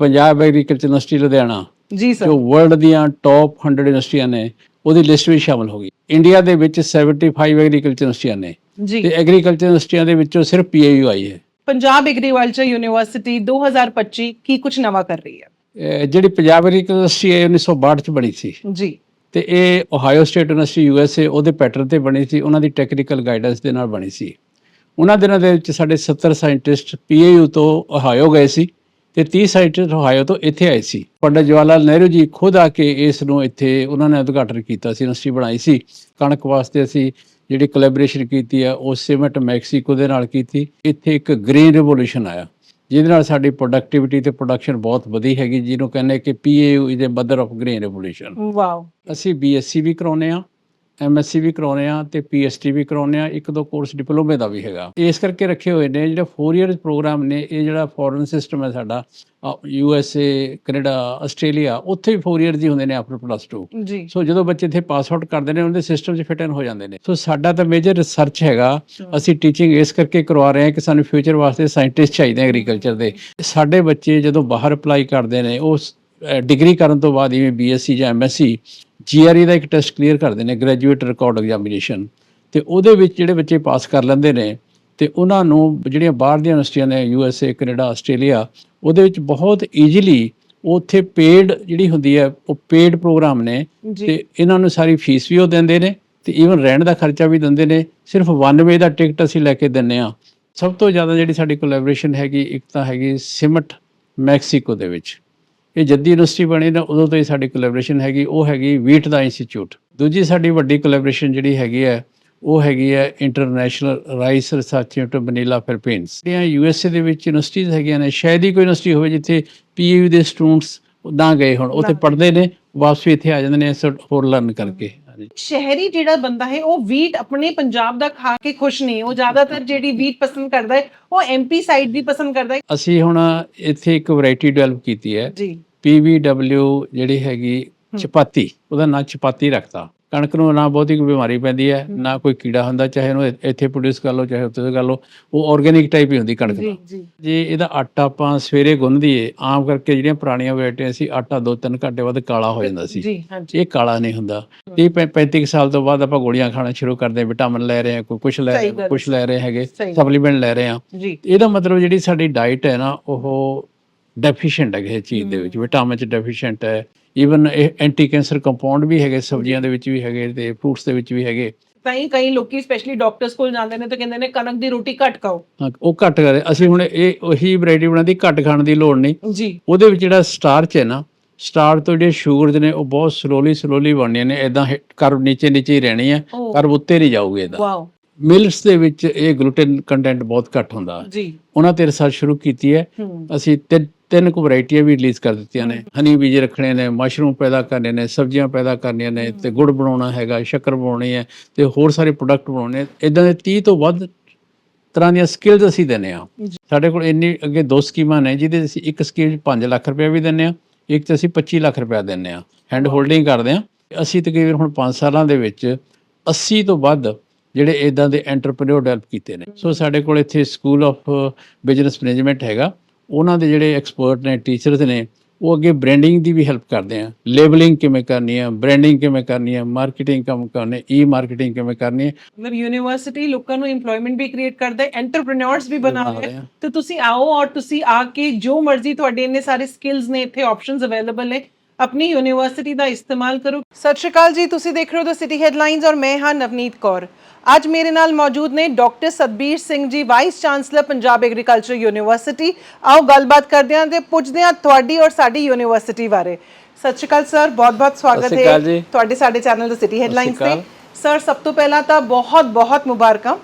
Punjab agriculture university Ludhiana ਜੀ sir ਜੋ world ਦੀਆਂ ਟੌਪ 100 ਯੂਨੀਵਰਸਿਟੀਆਂ ਨੇ ਉਹਦੀ ਲਿਸਟ ਵਿੱਚ ਸ਼ਾਮਲ ਹੋ ਗਈ। ਇੰਡੀਆ ਦੇ ਵਿੱਚ 75 ਐਗਰੀਕਲਚਰ ਯੂਨੀਵਰਸਿਟੀਆਂ ਨੇ। ਜੀ। ਤੇ ਐਗਰੀਕਲਚਰ ਯੂਨੀਵਰਸਿਟੀਆਂ ਦੇ ਵਿੱਚੋਂ ਸਿਰਫ ਪੀਏਯੂ ਆਈ ਹੈ। ਪੰਜਾਬ ਐਗਰੀਕਲਚਰ ਯੂਨੀਵਰਸਿਟੀ 2025 ਕੀ ਕੁਝ ਨਵਾਂ ਕਰ ਰਹੀ ਹੈ? ਜਿਹੜੀ ਪੰਜਾਬ ਐਗਰੀਕਲਚਰ ਯੂਨੀਵਰਸਿਟੀ ਹੈ 1962 ਚ ਬਣੀ ਸੀ। ਜੀ। ਤੇ ਇਹ ਓਹਾਇਓ ਸਟੇਟ ਯੂਨੀਵਰਸਿਟੀ ਯੂਐਸਏ ਉਹਦੇ ਪੈਟਰਨ ਤੇ ਬਣੀ ਸੀ ਉਹਨਾਂ ਦੀ ਟੈਕਨੀਕਲ ਗਾਈਡੈਂਸ ਦੇ ਨਾਲ ਬਣੀ ਸੀ। ਉਹਨਾਂ ਦਿਨਾਂ ਦੇ ਵਿੱਚ ਸਾਡੇ 70 ਸਾਇੰਟਿਸਟ ਪੀਏਯੂ ਤੋਂ ਓਹਾਇਓ ਗਏ ਸੀ। ਤੇ 30 ਸਾਇੰਟਿਸਟ ਓਹਾਇਓ ਤੋਂ ਇੱਥੇ ਆਏ ਸੀ। ਪੰਡਤ ਜਵਾਹਰ ਲਾਲ ਨਹਿਰੂ ਜੀ ਖੁਦ ਆ ਕੇ ਇਸ ਨੂੰ ਇੱਥੇ ਉਹਨਾਂ ਨੇ ਉਦਘਾਟਨ ਕੀਤਾ ਸੀ ਯੂਨੀਵਰਸਿਟੀ ਬਣਾਈ ਸੀ। ਕਣਕ ਵਾਸਤੇ ਅਸੀਂ ਜਿਹੜੀ ਕੋਲੈਬੋਰੇਸ਼ਨ ਕੀਤੀ ਆ ਉਹ ਸਿਮਟ ਮੈਕਸੀਕੋ ਦੇ ਨਾਲ ਕੀਤੀ। ਇੱਥੇ ਇੱਕ ਗ੍ਰੀਨ ਰਿਵੋਲੂਸ਼ਨ ਆਇਆ ਜਿਹਦੇ ਨਾਲ ਸਾਡੀ ਪ੍ਰੋਡਕਟਿਵਿਟੀ ਤੇ ਪ੍ਰੋਡਕਸ਼ਨ ਬਹੁਤ ਵਧੀ ਹੈਗੀ ਜਿਹਨੂੰ ਕਹਿੰਦੇ ਕਿ PAU is a mother of green revolution wow. ਅਸੀਂ ਬੀਐਸਸੀ ਵੀ ਕਰਾਉਨੇ ਆ ਐਮਐਸਸੀ ਵੀ ਕਰਾਉਨੇ ਆ ਤੇ ਪੀਐਚਡੀ ਵੀ ਕਰਾਉਨੇ ਆ ਇੱਕ ਦੋ ਕੋਰਸ ਡਿਪਲੋਮੇ ਦਾ ਵੀ ਹੈਗਾ। ਇਸ ਕਰਕੇ ਰੱਖੇ ਹੋਏ ਨੇ ਜਿਹੜਾ 4 ਇਅਰਸ ਪ੍ਰੋਗਰਾਮ ਨੇ ਇਹ ਜਿਹੜਾ ਫੋਰਨ ਸਿਸਟਮ ਹੈ ਸਾਡਾ U S A Canada Australia ਉੱਥੇ ਵੀ 4 ਇਅਰਸ ਹੀ ਹੁੰਦੇ ਨੇ ਆਫਟਰ ਪਲੱਸ 2 ਜੀ। ਸੋ ਜਦੋਂ ਬੱਚੇ ਇੱਥੇ ਪਾਸ ਆਊਟ ਕਰਦੇ ਨੇ ਉਹਨਾਂ ਦੇ ਸਿਸਟਮ 'ਚ ਫਿਟ ਇਨ ਹੋ ਜਾਂਦੇ ਨੇ। ਸੋ ਸਾਡਾ ਤਾਂ ਮੇਜਰ ਰਿਸਰਚ ਹੈਗਾ। ਅਸੀਂ ਟੀਚਿੰਗ ਇਸ ਕਰਕੇ ਕਰਵਾ ਰਹੇ ਹਾਂ ਕਿ ਸਾਨੂੰ ਫਿਊਚਰ ਵਾਸਤੇ ਸਾਇੰਟਿਸਟ ਚਾਹੀਦੇ ਐਗਰੀਕਲਚਰ ਦੇ। ਸਾਡੇ ਬੱਚੇ ਜਦੋਂ ਬਾਹਰ ਅਪਲਾਈ ਕਰਦੇ ਨੇ ਉਹ ਡਿਗਰੀ ਕਰਨ ਤੋਂ ਬਾਅਦ ਜਿਵੇਂ ਬੀਐਸਸੀ ਜਾਂ ਐਮਐਸਸੀ ਜੀਆਰਈ ਦਾ ਇੱਕ ਟੈਸਟ ਕਲੀਅਰ ਕਰਦੇ ਨੇ ਗ੍ਰੈਜੂਏਟ ਰਿਕਾਰਡ ਐਗਜ਼ਾਮੀਨੇਸ਼ਨ ਤੇ ਉਹਦੇ ਵਿੱਚ ਜਿਹੜੇ ਬੱਚੇ ਪਾਸ ਕਰ ਲੈਂਦੇ ਨੇ ਤੇ ਉਹਨਾਂ ਨੂੰ ਜਿਹੜੀਆਂ ਬਾਹਰ ਦੀਆਂ ਯੂਨੀਵਰਸਿਟੀਆਂ ਨੇ ਯੂਐਸਏ ਕੈਨੇਡਾ ਆਸਟ੍ਰੇਲੀਆ ਉਹਦੇ ਵਿੱਚ ਬਹੁਤ ਈਜ਼ੀਲੀ ਉੱਥੇ ਪੇਡ ਜਿਹੜੀ ਹੁੰਦੀ ਹੈ ਉਹ ਪੇਡ ਪ੍ਰੋਗਰਾਮ ਨੇ। ਤੇ ਇਹਨਾਂ ਨੂੰ ਸਾਰੀ ਫੀਸ ਵੀ ਉਹ ਦਿੰਦੇ ਨੇ ਤੇ ਈਵਨ ਰਹਿਣ ਦਾ ਖਰਚਾ ਵੀ ਦਿੰਦੇ ਨੇ। ਸਿਰਫ 91 ਦਾ ਟਿਕਟ ਅਸੀਂ ਲੈ ਕੇ ਦਿੰਨੇ ਆ ਸਭ ਤੋਂ ਜ਼ਿਆਦਾ ਜਿਹੜੀ ਸਾਡੀ ਕੋਲੈਬੋਰੇਸ਼ਨ ਹੈਗੀ ਇੱਕ ਤਾਂ ਹੈਗੀ ਸਿਮਟ ਮੈਕਸੀਕੋ ਦੇ ਵਿੱਚ। ਇਹ ਜੱਦੀ ਯੂਨੀਵਰਸਿਟੀ ਬਣੀ ਨਾ ਉਦੋਂ ਤੋਂ ਹੀ ਸਾਡੀ ਕੋਲੈਬੋਰੇਸ਼ਨ ਹੈਗੀ ਉਹ ਹੈਗੀ ਵੀਟ ਦਾ ਇੰਸਟੀਚਿਊਟ ਦੂਜੀ ਸਾਡੀ ਵੱਡੀ ਕੋਲੈਬੋਰੇਸ਼ਨ ਜਿਹੜੀ ਹੈਗੀ ਹੈ ਉਹ ਹੈਗੀ ਹੈ international rice research institute Manila Philippines ਜਿਹੜੀਆਂ ਯੂਐਸਏ ਦੇ ਵਿੱਚ ਯੂਨੀਵਰਸਿਟੀਜ਼ ਹੈਗੀਆਂ ਨੇ ਸ਼ਾਇਦ ਹੀ ਕੋਈ ਯੂਨੀਵਰਸਿਟੀ ਹੋਵੇ ਜਿੱਥੇ ਪੀਯੂ ਦੇ ਸਟੂਡੈਂਟਸ ਨਾ ਗਏ ਹੁਣ ਉੱਥੇ ਪੜ੍ਹਦੇ ਨੇ ਵਾਪਸ ਵੀ ਇੱਥੇ ਆ ਜਾਂਦੇ ਨੇ ਹੋਰ ਲਰਨ ਕਰਕੇ। ਸ਼ਹਿਰੀ ਜਿਹੜਾ ਬੰਦਾ ਹੈ ਉਹ ਵੀਟ ਆਪਣੇ ਪੰਜਾਬ ਦਾ ਖਾ ਕੇ ਖੁਸ਼ ਨਹੀਂ ਉਹ ਜ਼ਿਆਦਾਤਰ ਜਿਹੜੀ ਵੀਟ ਪਸੰਦ ਕਰਦਾ ਹੈ ਉਹ ਐਮਪੀ ਸਾਈਡ ਦੀ ਪਸੰਦ ਕਰਦਾ ਹੈ। ਅਸੀਂ ਹੁਣ ਇੱਥੇ ਇੱਕ ਵੈਰਾਈਟੀ ਡਿਵੈਲਪ ਕੀਤੀ ਹੈ। ਜੀ। PVW ਜਿਹੜੀ ਹੈਗੀ ਚਪਾਤੀ ਉਹਦਾ ਨਾਂ ਚਪਾਤੀ ਰੱਖਤਾ। ਕਣਕ ਨੂੰ ਨਾ ਬਹੁਤੀ ਕੋਈ ਬਿਮਾਰੀ ਪੈਂਦੀ ਹੈ ਨਾ ਕੋਈ ਕੀੜਾ ਹੁੰਦਾ ਚਾਹੇ ਉਹਨੂੰ ਇੱਥੇ ਪ੍ਰੋਡਿਊਸ ਕਰ ਲਓ ਚਾਹੇ ਉੱਥੇ ਕਰ ਲਓ ਉਹ ਆਰਗੇਨਿਕ ਟਾਈਪ ਹੀ ਹੁੰਦੀ ਕਣਕ ਦਾ। ਜੀ। ਇਹਦਾ ਆਟਾ ਆਪਾਂ ਸਵੇਰੇ ਗੁੰਨ ਦਈਏ ਆਮ ਕਰਕੇ ਜਿਹੜੀਆਂ ਪੁਰਾਣੀਆਂ ਵੈਰਾਈਟੀਆਂ ਸੀ ਆਟਾ 2-3 ਘੰਟੇ ਬਾਅਦ ਕਾਲਾ ਹੋ ਜਾਂਦਾ ਸੀ। ਇਹ ਕਾਲਾ ਨਹੀਂ ਹੁੰਦਾ। ਇਹ 35 ਸਾਲ ਤੋਂ ਬਾਅਦ ਆਪਾਂ ਗੋਲੀਆਂ ਖਾਣਾ ਸ਼ੁਰੂ ਕਰਦੇ ਹਾਂ ਵਿਟਾਮਿਨ ਲੈ ਰਹੇ ਹਾਂ ਕੋਈ ਕੁਝ ਲੈ ਗੱਲ। ਕੁਝ ਲੈ ਰਹੇ ਹੈਗੇ। ਸਪਲੀਮੈਂਟ ਲੈ ਰਹੇ ਹਾਂ। ਇਹਦਾ ਮਤਲਬ ਜਿਹੜੀ ਸਾਡੀ ਡਾਈਟ ਹੈ ਨਾ ਉਹ ਡੈਫੀਸ਼ੀਐਂਟ ਹੈ ਕਿਸੇ ਚੀਜ਼ ਦੇ ਵਿੱਚ ਵਿਟਾਮਿਨ ਚ ਡੈਫੀਸ਼ੀਐਂਟ ਹੈ। ਈਵਨ ਐਂਟੀ ਕੈਂਸਰ ਕੰਪਾਊਂਡ ਵੀ ਹੈਗੇ ਸਬਜ਼ੀਆਂ ਦੇ ਵਿੱਚ ਵੀ ਹੈਗੇ ਤੇ ਫਰੂਟਸ ਦੇ ਵਿੱਚ ਵੀ ਹੈਗੇ। ਹੀ ਕਈ ਲੋਕੀ ਸਪੈਸ਼ਲੀ ਡਾਕਟਰਸ ਕੋਲ ਜਾਂਦੇ ਨੇ ਤਾਂ ਕਹਿੰਦੇ ਨੇ ਕਣਕ ਦੀ ਰੋਟੀ ਘੱਟ ਖਾਓ। ਹਾਂ, ਉਹ ਘੱਟ ਕਰੇ। ਅਸੀਂ ਹੁਣ ਇਹ ਉਹੀ ਵੈਰਾਈਟੀ ਬਣਾਦੀ ਘੱਟ ਖਾਣ ਦੀ ਲੋੜ ਨਹੀਂ। ਜੀ। ਉਹਦੇ ਵਿੱਚ ਜਿਹੜਾ ਸਟਾਰਚ ਹੈ ਨਾ ਸਟਾਰਚ ਤੋਂ ਜਿਹੜੇ ਸ਼ੂਗਰਸ ਨੇ ਉਹ ਬਹੁਤ ਸਲੋਲੀ ਸਲੋਲੀ ਬਣਨੀਆਂ ਨੇ। ਇਦਾਂ ਕਰਵ ਨੀਚੇ ਨੀਚੇ ਹੀ ਰਹਿਣੀ ਹੈ. ਕਰਵ ਉੱਤੇ ਨਹੀਂ ਜਾਊਗੀ ਇਹਦਾ ਵਾਓ। ਮਿਲਟਸ ਦੇ ਵਿੱਚ ਇਹ ਗਲੂਟਨ ਕੰਟੈਂਟ ਬਹੁਤ ਘੱਟ ਹੁੰਦਾ। ਜੀ। ਉਹਨਾਂ ਤੇ ਰਿਸਰਚ ਸ਼ੁਰੂ ਕੀਤੀ ਹੈ। ਹੂੰ। ਅਸੀਂ ਤਿੰਨ ਤਿੰਨ ਕੁ ਵੈਰਾਈਟੀਆਂ ਵੀ ਰਿਲੀਜ਼ ਕਰ ਦਿੱਤੀਆਂ ਨੇ। ਹਨੀ ਬੀਜ ਰੱਖਣੇ ਨੇ ਮਸ਼ਰੂਮ ਪੈਦਾ ਕਰਨੇ ਨੇ ਸਬਜ਼ੀਆਂ ਪੈਦਾ ਕਰਨੀਆਂ ਨੇ ਤੇ ਗੁੜ ਬਣਾਉਣਾ ਹੈਗਾ ਸ਼ੱਕਰ ਬਣਾਉਣੀ ਹੈ ਤੇ ਹੋਰ ਸਾਰੇ ਪ੍ਰੋਡਕਟ ਬਣਾਉਣੇ ਇਦਾਂ ਦੇ 30 ਤੋਂ ਵੱਧ ਤਰ੍ਹਾਂ ਦੀਆਂ ਸਕਿੱਲਸ ਅਸੀਂ ਦਿੰਨੇ ਆ। ਸਾਡੇ ਕੋਲ ਇੰਨੀ ਅੱਗੇ ਦੋ ਸਕੀਮਾਂ ਨੇ ਜਿਹਦੇ ਅਸੀਂ ਇੱਕ ਸਕੀਮ 'ਚ 5 ਲੱਖ ਰੁਪਏ ਵੀ ਦਿੰਨੇ ਆ ਇੱਕ 'ਚ ਅਸੀਂ 25 ਲੱਖ ਰੁਪਏ ਦਿੰਨੇ ਆ ਹੈਂਡ ਹੋਲਡਿੰਗ ਕਰਦੇ ਆ ਅਸੀਂ ਤਕਰੀਬਨ ਹੁਣ 5 ਸਾਲਾਂ ਦੇ ਵਿੱਚ 80 ਤੋਂ ਵੱਧ ਜਿਹੜੇ ਇਦਾਂ ਦੇ ਐਂਟਰਪ੍ਰੀਨਿਓਰ ਡਿਵੈਲਪ ਕੀਤੇ ਨੇ। ਸੋ ਸਾਡੇ ਕੋਲ ਇੱਥੇ ਸਕੂਲ ਆਫ ਬਿਜ਼ਨਸ ਮੈਨੇਜਮੈਂਟ ਹੈਗਾ। ਉਹਨਾਂ ਦੇ ਜਿਹੜੇ ਐਕਸਪਰਟ ਨੇ ਟੀਚਰਸ ਨੇ ਉਹ ਅੱਗੇ ਬ੍ਰਾਂਡਿੰਗ ਦੀ ਵੀ ਹੈਲਪ ਕਰਦੇ ਆ। ਲੇਬਲਿੰਗ ਕਿਵੇਂ ਕਰਨੀ ਹੈ ਬ੍ਰਾਂਡਿੰਗ ਕਿਵੇਂ ਕਰਨੀ ਹੈ ਮਾਰਕੀਟਿੰਗ ਕੰਮ ਕਰਨੀ ਈ ਮਾਰਕੀਟਿੰਗ ਕਿਵੇਂ ਕਰਨੀ ਹੈ ਮਤਲਬ ਯੂਨੀਵਰਸਿਟੀ ਲੋਕਾਂ ਨੂੰ EMPLOYMENT ਵੀ ਕ੍ਰੀਏਟ ਕਰਦਾ ਹੈ ਐਂਟਰਪ੍ਰੀਨਿਓਰਸ ਵੀ ਬਣਾ ਰਿਹਾ ਆ। ਤੇ ਤੁਸੀਂ ਆਓ ਔਰ ਤੁਸੀਂ ਆ ਕੇ ਜੋ ਮਰਜ਼ੀ ਤੁਹਾਡੇ ਇੰਨੇ ਸਾਰੇ ਸਕਿੱਲਸ ਨੇ ਇੱਥੇ ਆਪਸ਼ਨਸ ਅਵੇਲੇਬਲ ਨੇ ਆਪਣੀ ਯੂਨੀਵਰਸਿਟੀ ਦਾ ਇਸਤੇਮਾਲ ਕਰੋ। ਸਤਿ ਸ਼੍ਰੀ ਅਕਾਲ ਜੀ ਤੁਸੀਂ ਦੇਖ ਰਹੇ ਹੋ ਦ ਸਿਟੀ ਹੈਡਲਾਈਨਸ ਔਰ ਮੈਂ ਹਾਂ ਨਵਨੀਤ ਕੌਰ। ਅੱਜ ਮੇਰੇ ਨਾਲ ਮੌਜੂਦ ਨੇ doctor Satbir Singh ji vice chancellor Punjab agriculture university ਆਓ ਗੱਲਬਾਤ ਕਰਦੇ ਹਾਂ ਤੇ ਪੁੱਛਦੇ ਹਾਂ ਤੁਹਾਡੀ ਔਰ ਸਾਡੀ ਯੂਨੀਵਰਸਿਟੀ ਬਾਰੇ। ਸਤਿ ਸ਼੍ਰੀ ਅਕਾਲ ਸਰ ਬਹੁਤ-ਬਹੁਤ ਸਵਾਗਤ ਹੈ। ਤੁਹਾਡੇ ਸਾਡੇ ਚੈਨਲ ਦ ਸਿਟੀ ਹੈਡਲਾਈਨਸ ਤੇ। ਸਰ ਸਭ ਤੋਂ ਪਹਿਲਾਂ ਤਾਂ ਬਹੁਤ-ਬਹੁਤ ਮੁਬਾਰਕਾਂ।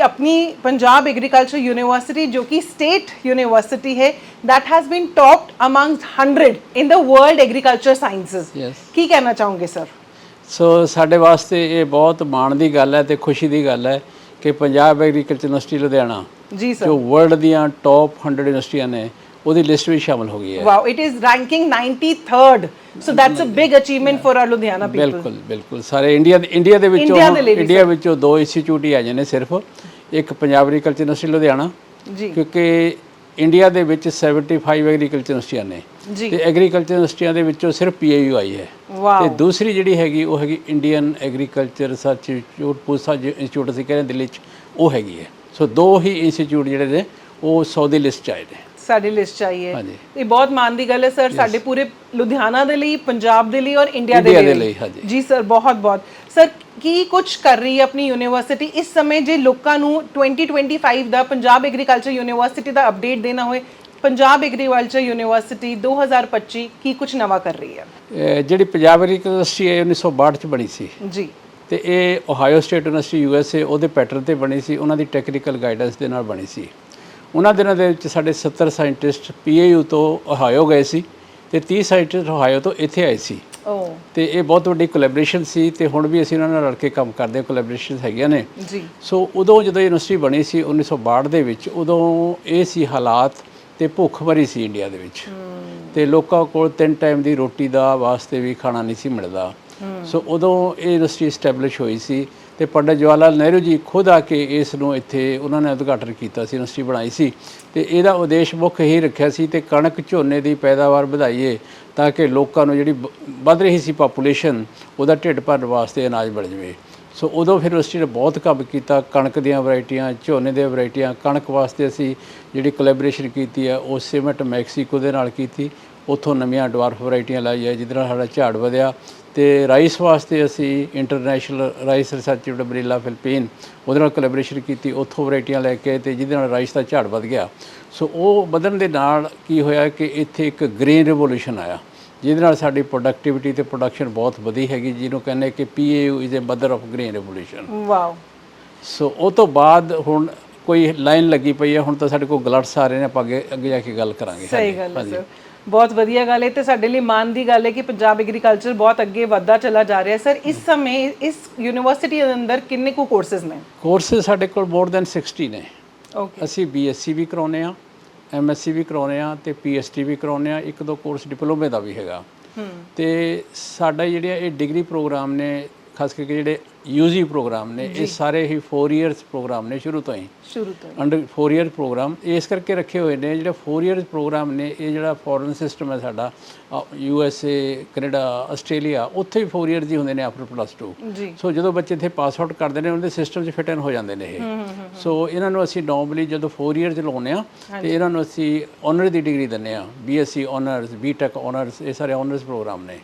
ਆਪਣੀ ਪੰਜਾਬ ਐਗਰੀਕਲਚਰ ਯੂਨੀਵਰਸਿਟੀ ਜੋ ਕਿ ਸਟੇਟ ਯੂਨੀਵਰਸਿਟੀ ਹੈ that has been topped amongst 100 in the world agriculture sciences. Yes. ਕੀ ਕਹਿਣਾ ਚਾਹੋਗੇ ਸਰ ਸੋ ਸਾਡੇ ਵਾਸਤੇ ਇਹ ਬਹੁਤ ਮਾਣ ਦੀ ਗੱਲ ਹੈ ਤੇ ਖੁਸ਼ੀ ਦੀ ਗੱਲ ਹੈ ਕਿ ਪੰਜਾਬ ਐਗਰੀਕਲਚਰ ਯੂਨੀਵਰਸਿਟੀ ਲੁਧਿਆਣਾ ਜੀ ਸਰ ਜੋ ਵਰਲਡ ਦੀਆਂ ਟੌਪ 100 ਯੂਨੀਵਰਸਿਟੀਆਂ ਨੇ ਉਹਦੀ ਲਿਸਟ ਵਿੱਚ ਸ਼ਾਮਲ ਹੋ ਗਈ ਹੈ। Wow it is ranking 93rd so that's a big achievement for our ludhiana people. ਬਿਲਕੁਲ ਬਿਲਕੁਲ। ਸਾਰੇ ਇੰਡੀਆ ਦੇ ਇੰਡੀਆ ਦੇ ਵਿੱਚੋਂ ਇੰਡੀਆ ਵਿੱਚੋਂ ਦੋ ਇੰਸਟੀਚਿਊਟ ਹੀ ਆ ਜਾਂਦੇ ਸਿਰਫ। ਇੱਕ ਪੰਜਾਬ ਐਗਰੀਕਲਚਰ ਯੂਨੀਵਰਸਿਟੀ ਲੁਧਿਆਣਾ ਜੀ। ਕਿਉਂਕਿ ਇੰਡੀਆ ਦੇ ਵਿੱਚ 75 ਐਗਰੀਕਲਚਰ ਯੂਨੀਵਰਸਿਟੀਆਂ ਨੇ। ਤੇ ਐਗਰੀਕਲਚਰ ਯੂਨੀਵਰਸਿਟੀਆਂ ਦੇ ਵਿੱਚੋਂ ਸਿਰਫ ਪੀਏਯੂ ਆਈ ਹੈ। ਤੇ ਵਾਓ ਦੂਸਰੀ ਜਿਹੜੀ ਹੈਗੀ ਉਹ ਹੈਗੀ Indian agriculture research institute Pusa institute ਅਸੀਂ ਕਹਿੰਦੇ ਦਿੱਲੀ 'ਚ ਉਹ ਹੈਗੀ ਹੈ। ਸੋ ਦੋ ਹੀ ਇੰਸਟੀਚਿਊਟ ਜਿਹੜੇ ਨੇ ਉਹ 100 ਦੀ ਲਿਸਟ 'ਚ ਆਏ ਨੇ। ਸਾਡੀ ਲਿਸਟ ਚਾਹੀਏ ਹਾਂਜੀ। ਇਹ ਬਹੁਤ ਮਾਣ ਦੀ ਗੱਲ ਹੈ ਸਰ ਸਾਡੇ ਪੂਰੇ ਲੁਧਿਆਣਾ ਦੇ ਲਈ ਪੰਜਾਬ ਦੇ ਲਈ ਔਰ ਇੰਡੀਆ ਇੰਡੀਆ ਦੇ ਲਈ। ਹਾਂਜੀ। ਜੀ ਸਰ ਬਹੁਤ ਬਹੁਤ। ਸਰ ਕੀ ਕੁਝ ਕਰ ਰਹੀ ਹੈ ਆਪਣੀ ਯੂਨੀਵਰਸਿਟੀ? ਇਸ ਸਮੇਂ ਜੇ ਲੋਕਾਂ ਨੂੰ 2025 ਦਾ ਪੰਜਾਬ ਐਗਰੀਕਲਚਰ ਯੂਨੀਵਰਸਿਟੀ ਦਾ ਅਪਡੇਟ ਦੇਣਾ ਹੋਏ ਪੰਜਾਬ ਐਗਰੀਕਲਚਰ ਯੂਨੀਵਰਸਿਟੀ 2025 ਕੀ ਕੁਝ ਨਵਾਂ ਕਰ ਰਹੀ ਹੈ? ਇਹ ਜਿਹੜੀ ਪੰਜਾਬ ਐਗਰੀਕਲਚਰ ਯੂਨੀਵਰਸਿਟੀ ਹੈ 1962 ਚ ਬਣੀ ਸੀ। ਜੀ। ਤੇ ਇਹ ਓਹਾਇਓ ਸਟੇਟ ਯੂਨੀਵਰਸਿਟੀ ਯੂਐਸਏ ਉਹਦੇ ਪੈਟਰਨ ਤੇ ਬਣੀ ਸੀ ਉਹਨਾਂ ਦੀ ਟੈਕਨੀਕਲ ਗਾਈਡੈਂਸ ਦੇ ਨਾਲ ਬਣੀ ਸੀ। ਉਹਨਾਂ ਦਿਨਾਂ ਦੇ ਵਿੱਚ ਸਾਡੇ 70 ਸਾਇੰਟਿਸਟ ਪੀਏਯੂ ਤੋਂ ਓਹਾਇਓ ਗਏ ਸੀ ਤੇ 30 ਸਾਇੰਟਿਸਟ ਓਹਾਇਓ ਤੋਂ ਇੱਥੇ ਆਏ ਸੀ। ਤੇ ਇਹ ਬਹੁਤ ਵੱਡੀ ਕੋਲੈਬੋਰੇਸ਼ਨ ਸੀ ਤੇ ਹੁਣ ਵੀ ਅਸੀਂ ਉਹਨਾਂ ਨਾਲ ਰਲ ਕੇ ਕੰਮ ਕਰਦੇ ਹਾਂ ਕੋਲੈਬੋਰੇਸ਼ਨ ਹੈਗੀਆਂ ਨੇ। ਜੀ। ਸੋ ਉਦੋਂ ਜਦੋਂ ਯੂਨੀਵਰਸਿਟੀ ਬਣੀ ਸੀ 1962 ਦੇ ਵਿੱਚ ਉਦੋਂ ਇਹ ਸੀ ਹਾਲਾਤ ਤੇ ਭੁੱਖਮਰੀ ਸੀ ਇੰਡੀਆ ਦੇ ਵਿੱਚ। ਤੇ ਲੋਕਾਂ ਕੋਲ ਤਿੰਨ ਟਾਈਮ ਦੀ ਰੋਟੀ ਦਾ ਵਾਸਤੇ ਵੀ ਖਾਣਾ ਨਹੀਂ ਸੀ ਮਿਲਦਾ। ਸੋ ਉਦੋਂ ਇਹ ਯੂਨੀਵਰਸਿਟੀ ਸਟੈਬਲਿਸ਼ ਹੋਈ ਸੀ ਤੇ ਪੰਡਿਤ ਜਵਾਹਰ ਲਾਲ ਨਹਿਰੂ ਜੀ ਖੁਦ ਆ ਕੇ ਇਸ ਨੂੰ ਇੱਥੇ ਉਹਨਾਂ ਨੇ ਉਦਘਾਟਨ ਕੀਤਾ ਸੀ, ਯੂਨੀਵਰਸਿਟੀ ਬਣਾਈ ਸੀ। ਤੇ ਇਹਦਾ ਉਦੇਸ਼ ਮੁੱਖ ਹੀ ਰੱਖਿਆ ਸੀ ਤੇ ਕਣਕ ਝੋਨੇ ਦੀ ਪੈਦਾਵਾਰ ਵਧਾਈਏ ਤਾਂ ਕਿ ਲੋਕਾਂ ਨੂੰ ਜਿਹੜੀ ਵੱਧ ਰਹੀ ਸੀ ਪਾਪੂਲੇਸ਼ਨ ਉਹਦਾ ਢਿੱਡ ਭਰਨ ਵਾਸਤੇ ਅਨਾਜ ਮਿਲ ਜਾਵੇ। ਸੋ ਉਦੋਂ ਫਿਰ ਯੂਨੀਵਰਸਿਟੀ ਨੇ ਬਹੁਤ ਕੰਮ ਕੀਤਾ, ਕਣਕ ਦੀਆਂ ਵੈਰਾਈਟੀਆਂ, ਝੋਨੇ ਦੀਆਂ ਵੈਰਾਈਟੀਆਂ, ਕਣਕ ਵਾਸਤੇ ਅਸੀਂ ਜਿਹੜੀ ਕੋਲੈਬੋਰੇਸ਼ਨ ਕੀਤੀ ਹੈ ਉਹ ਸਿਮਟ ਮੈਕਸੀਕੋ ਦੇ ਨਾਲ ਕੀਤੀ। ਉੱਥੋਂ ਨਵੀਆਂ ਡਵਾਰਫ ਵੈਰਾਈਟੀਆਂ ਲਾਈ ਹੈ ਜਿਹਦੇ ਨਾਲ ਸਾਡਾ ਝਾੜ ਵਧਿਆ। ਤੇ ਰਾਈਸ ਵਾਸਤੇ ਅਸੀਂ ਇੰਟਰਨੈਸ਼ਨਲ ਰਾਈਸ ਰਿਸਰਚ ਇੰਸਟੀਚਿਊਟ ਬਰੀਲਾ ਫਿਲਪੀਨ ਉਹਦੇ ਨਾਲ ਕੋਲੈਬੋਰੇਸ਼ਨ ਕੀਤੀ ਉੱਥੋਂ ਵੈਰਾਈਟੀਆਂ ਲੈ ਕੇ ਤੇ ਜਿਹਦੇ ਨਾਲ ਰਾਈਸ ਦਾ ਝਾੜ ਵਧ ਗਿਆ। ਸੋ ਉਹ ਵਧਣ ਦੇ ਨਾਲ ਕੀ ਹੋਇਆ ਕਿ ਇੱਥੇ ਇੱਕ ਗ੍ਰੀਨ ਰਿਵੋਲੂਸ਼ਨ ਆਇਆ ਜਿਹਦੇ ਨਾਲ ਸਾਡੀ ਪ੍ਰੋਡਕਟਿਵਿਟੀ ਤੇ ਪ੍ਰੋਡਕਸ਼ਨ ਬਹੁਤ ਵਧੀ ਹੈਗੀ ਜਿਹਨੂੰ ਕਹਿੰਦੇ ਕਿ PAU is a mother of green revolution wow so ਉਹ ਤੋਂ ਬਾਅਦ ਹੁਣ ਕੋਈ ਲਾਈਨ ਲੱਗੀ ਪਈ ਹੈ ਹੁਣ ਤਾਂ ਸਾਡੇ ਕੋਲ ਗਲਟਸ ਆ ਰਹੇ ਨੇ ਆਪਾਂ ਅੱਗੇ ਅੱਗੇ ਜਾ ਕੇ ਗੱਲ ਕਰਾਂਗੇ। ਸਹੀ ਗੱਲ ਹੈ ਸਰ। ਬਹੁਤ ਵਧੀਆ ਗੱਲ ਹੈ ਤੇ ਸਾਡੇ ਲਈ ਮਾਣ ਦੀ ਗੱਲ ਹੈ ਕਿ ਪੰਜਾਬ ਐਗਰੀਕਲਚਰ ਬਹੁਤ ਅੱਗੇ ਵੱਧਦਾ ਚਲਾ ਜਾ ਰਿਹਾ ਹੈ। ਸਰ ਇਸ ਸਮੇਂ ਇਸ ਯੂਨੀਵਰਸਿਟੀ ਦੇ ਅੰਦਰ ਕਿੰਨੇ ਕੁ ਕੋਰਸਸ ਨੇ? ਕੋਰਸਸ ਸਾਡੇ ਕੋਲ ਮੋਰ ਦੈਨ 60 ਨੇ। ਓਕੇ ਅਸੀਂ ਬੀਐਸਸੀ ਵੀ ਕਰਾਉਂਦੇ ਆ ਐਮਐਸਸੀ ਵੀ ਕਰਾਉਂਦੇ ਆ ਤੇ ਪੀਐਚਡੀ ਵੀ ਕਰਾਉਂਦੇ ਆ ਇੱਕ ਦੋ ਕੋਰਸ ਡਿਪਲੋਮੇ ਦਾ ਵੀ ਹੈਗਾ। ਹੂੰ। ਤੇ ਸਾਡਾ ਜਿਹੜੇ ਇਹ ਡਿਗਰੀ ਪ੍ਰੋਗਰਾਮ ਨੇ ਖਾਸ ਕਰਕੇ ਜਿਹੜੇ ਯੂਜੀ ਪ੍ਰੋਗਰਾਮ ਨੇ ਇਹ ਸਾਰੇ ਹੀ 4 ਇਅਰਸ ਪ੍ਰੋਗਰਾਮ ਨੇ ਸ਼ੁਰੂ ਤੋਂ ਹੀ। ਸ਼ੁਰੂ ਤੋਂ ਅੰਡਰ 4 ਇਅਰ ਪ੍ਰੋਗਰਾਮ ਇਸ ਕਰਕੇ ਰੱਖੇ ਹੋਏ ਨੇ ਜਿਹੜੇ 4 ਇਅਰਸ ਪ੍ਰੋਗਰਾਮ ਨੇ ਇਹ ਜਿਹੜਾ ਫੋਰਨ ਸਿਸਟਮ ਹੈ ਸਾਡਾ U S A Canada Australia ਉੱਥੇ ਵੀ 4 ਇਅਰਸ ਹੀ ਹੁੰਦੇ ਨੇ ਆਫਟਰ ਪਲੱਸ 2 ਜੀ। ਸੋ ਜਦੋਂ ਬੱਚੇ ਇੱਥੇ ਪਾਸ ਆਊਟ ਕਰਦੇ ਨੇ ਉਹਨਾਂ ਦੇ ਸਿਸਟਮ 'ਚ ਫਿਟ ਇਨ ਹੋ ਜਾਂਦੇ ਨੇ ਇਹ। ਸੋ ਇਹਨਾਂ ਨੂੰ ਅਸੀਂ ਨੋਰਮਲੀ ਜਦੋਂ 4 ਇਅਰਸ ਲਾਉਂਦੇ ਆ ਤੇ ਇਹਨਾਂ ਨੂੰ ਅਸੀਂ ਆਨਰ ਦੀ ਡਿਗਰੀ ਦਿੰਦੇ ਆ ਬੀਐਸਸੀ ਆਨਰਸ ਬੀਟੈਕ ਆਨਰਸ ਇਹ ਸਾਰੇ ਆਨਰਸ ਪ੍ਰੋਗਰਾਮ ਨੇ।